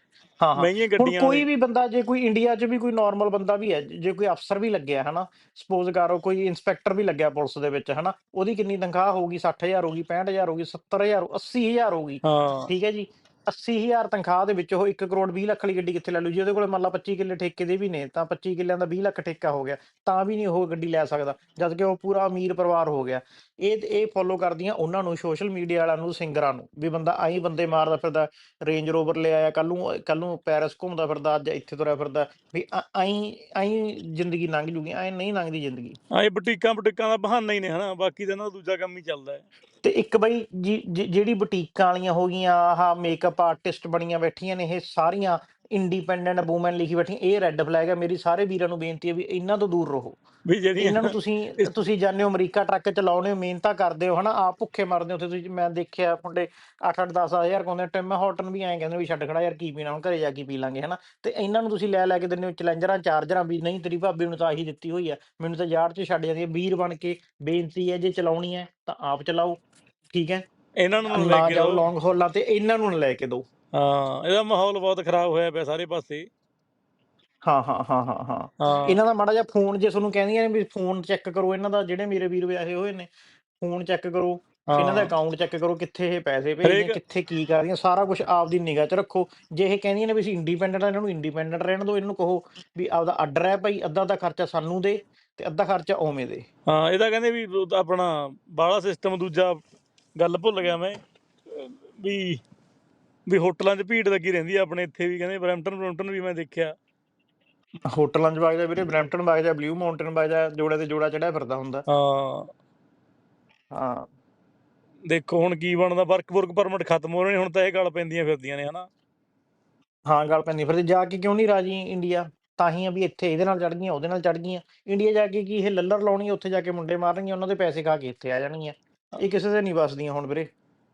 ਮਹਿੰਗੀਆਂ ਗੱਡੀਆਂ ਕੋਈ ਵੀ ਬੰਦਾ ਜੇ ਕੋਈ ਇੰਡੀਆ 'ਚ ਵੀ ਕੋਈ ਨਾਰਮਲ ਬੰਦਾ ਵੀ ਹੈ ਜੇ ਕੋਈ ਅਫਸਰ ਵੀ ਲੱਗਿਆ ਹਨਾ? ਸਪੋਜ਼ ਕਰੋ ਕੋਈ ਇਨਸਪੈਕਟਰ ਵੀ ਲੱਗਿਆ ਪੁਲਿਸ ਦੇ ਵਿੱਚ ਹਨਾ? ਉਹਦੀ ਕਿੰਨੀ ਤਨਖਾਹ ਹੋਊਗੀ 60000 ਹੋਊਗੀ 65000 ਹੋਊਗੀ 70000 80000 ਹੋਊਗੀ। ਠੀਕ ਹੈ ਜੀ? 80000 ਤਨਖਾਹ ਦੇ ਵਿੱਚ ਉਹ 1 ਕਰੋੜ 20 ਲੱਖ ਵਾਲੀ ਗੱਡੀ ਕਿੱਥੇ ਲੈ ਲੂ ਜੀ ਉਹਦੇ ਕੋਲੇ ਮੰਨ ਲਾ 25 ਕਿੱਲੇ ਠੇਕੇ ਦੇ ਵੀ ਨੇ, ਤਾਂ 25 ਕਿੱਲਿਆਂ ਦਾ 20 ਲੱਖ ਠੇਕਾ ਹੋ ਗਿਆ, ਤਾਂ ਵੀ ਨਹੀਂ ਉਹ ਗੱਡੀ ਲੈ ਸਕਦਾ, ਜਦ ਕਿ ਉਹ ਪੂਰਾ ਅਮੀਰ ਪਰਿਵਾਰ ਹੋ ਗਿਆ। ਇਹ ਇਹ ਫੋਲੋ ਕਰਦੀਆਂ ਉਹਨਾਂ ਨੂੰ ਸੋਸ਼ਲ ਮੀਡੀਆ ਵਾਲਿਆਂ ਨੂੰ, ਸਿੰਗਰਾਂ ਨੂੰ, ਵੀ ਬੰਦਾ ਆਈ ਬੰਦੇ ਮਾਰਦਾ ਫਿਰਦਾ ਰੇਂਜ ਰੋਵਰ ਲੈ ਆਇਆ ਕੱਲ ਨੂੰ ਕੱਲ ਨੂੰ ਪੈਰਿਸ ਘੁੰਮਦਾ ਫਿਰਦਾ, ਅੱਜ ਇੱਥੇ ਤੁਰਿਆ ਫਿਰਦਾ, ਵੀ ਆਈ ਆਈ ਜ਼ਿੰਦਗੀ ਲੰਘ ਜੂਗੀ ਐ ਨਹੀਂ ਲੰਘਦੀ ਜ਼ਿੰਦਗੀ। ਹਾਂ ਬੁਟੀਕਾਂ ਬੁਟੀਕਾਂ ਦਾ ਬਹਾਨਾ ਹੀ ਨੇ, ਹਨਾ, ਬਾਕੀ ਤਾਂ ਇਹਨਾਂ ਦੂਜਾ ਕੰਮ ਹੀ ਚੱਲਦਾ ਹੈ। ਤੇ ਇੱਕ ਬਈ ਜੀ- ਜਿ- ਜਿਹੜੀ ਬੁਟੀਕਾਂ ਵਾਲੀਆਂ ਹੋ ਗਈਆਂ ਆਹ ਮੇਕਅਪ ਆਰਟਿਸਟ ਬਣੀਆਂ ਬੈਠੀਆਂ ਨੇ ਇਹ ਸਾਰੀਆਂ ਇੰਡੀਪੈਂਡੈਂਟ ਵੂਮਨ ਲਿਖੀ ਬੈਠੀਆਂ ਇਹ ਰੈੱਡ ਫਲੈਗ ਹੈ ਮੇਰੀ ਸਾਰੇ ਵੀਰਾਂ ਨੂੰ ਬੇਨਤੀ ਹੈ ਵੀ ਇਹਨਾਂ ਤੋਂ ਦੂਰ ਰਹੋ। ਵੀ ਇਹਨਾਂ ਨੂੰ ਤੁਸੀਂ ਤੁਸੀਂ ਜਾਂਦੇ ਹੋ ਅਮਰੀਕਾ ਟਰੱਕ ਚਲਾਉਂਦੇ ਹੋ ਮਿਹਨਤਾਂ ਕਰਦੇ ਹੋ ਹਨਾ ਆਪ ਭੁੱਖੇ ਮਰਦੇ ਹੋ ਉੱਥੇ ਤੁਸੀਂ ਮੈਂ ਦੇਖਿਆ ਮੁੰਡੇ 8-8 10-10000 ਕਮਾਉਂਦੇ ਟਿਮ ਹਾਰਟਨ ਵੀ ਐਂ ਕਹਿੰਦੇ ਵੀ ਛੱਡ ਖੜਾ ਯਾਰ ਕੀ ਪੀਣਾ ਹੁਣ ਘਰੇ ਜਾ ਕੇ ਪੀ ਲਾਂਗੇ ਹਨਾ। ਤੇ ਇਹਨਾਂ ਨੂੰ ਤੁਸੀਂ ਲੈ ਲੈ ਕੇ ਦਿੰਦੇ ਹੋ ਚੈਲੰਜਰਾਂ ਚਾਰਜਰਾਂ ਵੀ ਨਹੀਂ ਤੇਰੀ ਭਾਬੀ ਨੂੰ ਤਾਂ ਆਹੀ ਦਿੱਤੀ ਹੋਈ ਆ ਮੈਨੂੰ ਤਾਂ ਯਾਰ 'ਚ ਛੱਡ ਜਾਂਦੀ ਹੈ ਵੀਰ ਬਣ ਕੇ ਬੇਨਤੀ ਹੈ ਜੇ ਚਲਾਉਣੀ ਹੈ ਤਾਂ ਆਪ ਚਲਾਓ। ਠੀਕ ਹੈ? ਇਹਨਾਂ ਨੂੰ ਨਾ ਲੈ ਨਾ ਕੇ ਜਾਓ। ਲੌਂਗ ਹੌਲਾਂ ਤੇ ਇਹਨਾਂ ਨੂੰ ਨਾ ਲੈ ਕੇ ਦਿਓ ਹਾਂ ਇਹਦਾ ਮਾਹੌਲ ਬਹੁਤ ਖਰਾਬ ਹੋਇਆ ਪਿਆ ਸਾਰੇ ਪਾਸੇ। ਹਾਂ ਹਾਂ ਹਾਂ ਹਾਂ ਹਾਂ। ਹਾਂ। ਇਹਨਾਂ ਦਾ ਮਾੜਾ ਜਿਹਾ ਫੋਨ ਜੇ ਤੁਹਾਨੂੰ ਕਹਿੰਦੀਆਂ ਨੇ ਵੀ ਫੋਨ ਚੈੱਕ ਕਰੋ ਇਹਨਾਂ ਦਾ ਜਿਹੜੇ ਮੇਰੇ ਵੀਰ ਵਿਆਹੇ ਹੋਏ ਨੇ ਫੋਨ ਚੈੱਕ ਕਰੋ ਇਹਨਾਂ ਦਾ ਹਾਂ। ਅਕਾਊਂਟ ਚੈੱਕ ਕਰੋ ਕਿੱਥੇ ਇਹ ਪੈਸੇ ਭੇਜਦੇ ਹਰੇਕ- ਕਿੱਥੇ ਕੀ ਕਰਦੀਆਂ ਸਾਰਾ ਕੁਝ ਆਪਦੀ ਨਿਗਾਹ 'ਚ ਰੱਖੋ। ਜੇ ਇਹ ਕਹਿੰਦੀਆਂ ਨੇ ਵੀ ਅਸੀਂ ਇੰਡੀਪੈਂਡੈਂਟ ਆ ਇਹਨਾਂ ਨੂੰ ਇੰਡੀਪੈਂਡੈਂਟ ਰਹਿਣ ਦਿਓ ਇਹਨਾਂ ਨੂੰ ਕਹੋ ਵੀ ਆਪਦਾ ਅੱਡ ਰਹਿ ਭਾਈ ਅੱਧਾ ਦਾ ਖਰਚਾ ਸਾਨੂੰ ਦੇ ਤੇ ਅੱਧਾ ਖਰਚਾ ਓਵੇਂ ਦੇ। ਹਾਂ ਇਹਦਾ ਕਹਿੰਦੇ ਵੀ ਉਹ ਤਾਂ ਆਪਣਾ ਬਾਹਲਾ ਸਿਸਟਮ ਦੂਜਾ ਗੱਲ ਭੁੱਲ ਗਿਆ ਮੈਂ ਵੀ ਵੀ ਹੋਟਲਾਂ 'ਚ ਭੀੜ ਲੱਗੀ ਰਹਿੰਦੀ ਆ ਆਪਣੇ ਇੱਥੇ ਵੀ ਕਹਿੰਦੇ ਬਰੈਂਪਟਨ ਬਰੈਂਪਟਨ ਵੀ ਮੈਂ ਦੇਖਿਆ। ਹੋਟਲਾਂ 'ਚ ਵਗ ਜਾ ਵੀਰੇ ਬਰੈਂਪਟਨ ਵਗ ਜਾ ਬਲੂ ਮਾਊਂਟਨ ਵਗ ਜਾ ਜੋੜੇ ਤੇ ਜੋੜਾ ਚੜਿਆ ਫਿਰਦਾ ਹੁੰਦਾ। ਹਾਂ। ਹਾਂ। ਦੇਖੋ ਹੁਣ ਕੀ ਬਣਦਾ ਵਰਕ ਵਰਕ ਪਰਮਿਟ ਖਤਮ ਹੋ ਰਹੇ ਨੇ ਹੁਣ ਤਾਂ ਇਹ ਗੱਲ ਪੈਂਦੀਆਂ ਫਿਰਦੀਆਂ ਨੇ ਹਨਾ। ਹਾਂ ਗੱਲ ਪੈਂਦੀ ਫਿਰ ਜਾ ਕੇ ਕਿਉਂ ਨਹੀਂ ਰਾਜੀ ਇੰਡੀਆ? ਤਾਂ ਹੀ ਆ ਵੀ ਇੱਥੇ ਇਹਦੇ ਨਾਲ ਚੜ ਗਈਆਂ ਉਹਦੇ ਨਾਲ ਚੜ ਗਈਆਂ। ਇੰਡੀਆ ਜਾ ਕੇ ਕੀ ਇਹ ਲੱਲਰ ਲਾਉਣੀ ਉੱਥੇ ਜਾ ਕੇ ਮੁੰਡੇ ਮਾਰਨਗੀਆਂ ਉਹਨਾਂ ਦੇ ਪੈਸੇ ਖਾ ਕੇ ਇੱਥੇ ਆ ਜਾਣਗੀਆਂ। ਇਹ ਕਿਸੇ ਦੇ ਨਹੀਂ ਵੱਸਦੀਆਂ ਹੁਣ ਵੀਰੇ।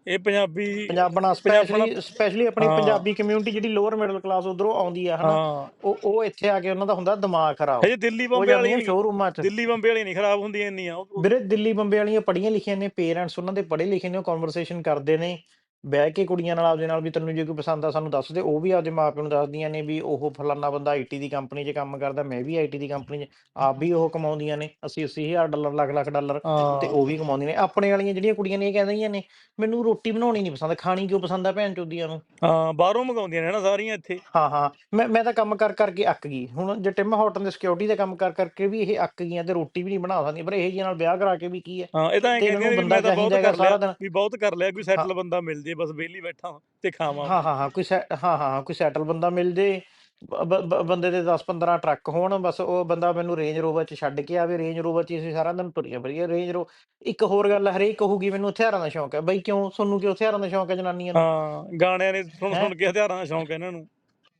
ਇਹ ਪੰਜਾਬੀ ਪੰਜਾਬਣਾ ਸਪੈਸ਼ਲੀ ਸਪੈਸ਼ਲੀ ਆਪਣੀ। ਪੰਜਾਬੀ ਕਮਿਊਨਿਟੀ ਜਿਹੜੀ ਲੋਅਰ ਮਿਡਲ ਕਲਾਸ ਉਧਰੋਂ ਆਉਂਦੀ ਆ ਹਨਾ ਉਹ ਉਹ ਇੱਥੇ ਆ ਕੇ ਉਹਨਾਂ ਦਾ ਹੁੰਦਾ ਦਿਮਾਗ ਖਰਾਬ। ਹਜੇ ਦਿੱਲੀ ਬੰਬੇ ਵਾਲੀ ਸ਼ੋਰੂਮਾਂ 'ਚ। ਦਿੱਲੀ ਬੰਬੇ ਵਾਲੀ ਨਹੀਂ ਖਰਾਬ ਹੁੰਦੀਆਂ ਇੰਨੀਆਂ। ਵੀਰੇ ਦਿੱਲੀ ਬੰਬੇ ਵਾਲੀਆਂ ਪੜ੍ਹੀਆਂ ਲਿਖੀਆਂ ਨੇ ਪੇਰੈਂਟਸ ਉਹਨਾਂ ਦੇ ਪੜ੍ਹੇ ਲਿਖੇ ਨੇ ਉਹ ਕਨਵਰਸੇਸ਼ਨ ਕਰਦੇ ਨੇ। ਬਹਿ ਕੇ ਕੁੜੀਆਂ ਨਾਲ ਆਪਦੇ ਨਾਲ ਵੀ ਤੈਨੂੰ ਜੇ ਕੋਈ ਪਸੰਦ ਆ ਸਾਨੂੰ ਦੱਸ ਦੇ ਉਹ ਵੀ ਆਪਦੇ ਮਾਪਿਆਂ ਨੂੰ ਦੱਸਦੀਆਂ ਨੇ ਵੀ ਉਹ ਫਲਾਨਾ ਬੰਦਾ ਆਈਟੀ ਦੀ ਕੰਪਨੀ 'ਚ ਕੰਮ ਕਰਦਾ ਮੈਂ ਵੀ ਆਈਟੀ ਦੀ ਕੰਪਨੀ 'ਚ ਆਪ ਵੀ ਉਹ ਕਮਾਉਂਦੀਆਂ ਨੇ 80 80 ਹਜ਼ਾਰ ਡਾਲਰ ਲੱਖ ਲੱਖ ਡਾਲਰ ਤੇ ਉਹ ਵੀ ਕਮਾਉਂਦੀਆਂ ਨੇ। ਆਪਣੇ ਵਾਲੀਆਂ ਜਿਹੜੀਆਂ ਕੁੜੀਆਂ ਨੇ ਇਹ ਕਹਿੰਦੀਆਂ ਨੇ ਮੈਨੂੰ ਰੋਟੀ ਬਣਾਉਣੀ ਨਹੀਂ ਪਸੰਦ ਖਾਣੀ ਕਿਉਂ ਪਸੰਦ ਆ ਭੈਣ ਚੋਦੀਆਂ ਨੂੰ? ਹਾਂ ਬਾਹਰੋਂ ਮੰਗਾਉਂਦੀਆਂ ਨੇ ਨਾ ਸਾਰੀਆਂ ਇੱਥੇ। ਹਾਂ ਹਾਂ ਮੈਂ ਮੈਂ ਤਾਂ ਕੰਮ ਕਰ ਕਰਕੇ ਅੱਕ ਗਈ। ਹੁਣ ਜੇ ਟਿਮ ਹਾਰਟਨ ਦੇ ਸਿਕਿਉਰਿਟੀ ਦਾ ਕੰਮ ਕਰ ਕਰਕੇ ਵੀ ਇਹ ਅੱਕ ਗਈਆਂ ਤੇ ਰੋਟੀ ਵੀ ਨਹੀਂ ਬਣਾ ਸਕਦੀਆਂ ਪਰ ਇਹ ਜਿਹੇ ਨਾਲ ਵਿਆਹ ਕਰਾ ਕੇ ਵੀ ਕੀ ਹੈ? ਹਾਂ ਇਹ ਤਾਂ ਐਂ ਕਹਿੰਦੀਆਂ ਨੇ ਮੈਂ ਤਾਂ ਬਹੁਤ ਕਰ ਲਿਆ। ਵੀ ਬਹੁਤ ਕਰ ਲਿਆ ਕੋਈ ਸੈਟਲ ਬੰਦਾ ਮਿਲ ਜੇ। ਬਸ ਵਿਹਲੀ ਬੈਠਾ ਤੇ ਖਾਵਾਂ। ਹਾਂ ਹਾਂ ਹਾਂ ਕੋਈ ਸੈ- ਹਾਂ ਹਾਂ ਕੋਈ ਸੈਟਲ ਬੰਦਾ ਮਿਲ ਜੇ ਬ- ਬ- ਬ- ਬੰਦੇ ਦੇ 10 15 ਟਰੱਕ ਹੋਣ ਬਸ ਉਹ ਬੰਦਾ ਮੈਨੂੰ ਰੇਂਜ ਰੋਵਰ ਚ ਛੱਡ ਕੇ ਆਵੇ ਰੇਂਜ ਰੋਵਰ ਚ ਹੀ ਅਸੀਂ ਸਾਰਾ ਦਿਨ ਤੁਰੀਆਂ ਫਿਰੀਏ ਰੇਂਜ ਰੋ ਇੱਕ ਹੋਰ ਗੱਲ ਹਰੇਕ ਕਹੂਗੀ ਮੈਨੂੰ ਹਥਿਆਰਾਂ ਦਾ ਸ਼ੌਂਕ ਹੈ। ਬਈ ਕਿਉਂ? ਤੁਹਾਨੂੰ ਕਿਉਂ ਹਥਿਆਰਾਂ ਦਾ ਸ਼ੌਂਕ ਹੈ ਜਨਾਨੀਆਂ ਨੂੰ? ਹਾਂ ਗਾਣਿਆਂ ਨੇ ਸੁਣ ਹੈਂ? ਸੁਣ ਕੇ ਹਥਿਆਰਾਂ ਦਾ ਸ਼ੌਂਕ ਹੈ ਇਹਨਾਂ ਨੂੰ।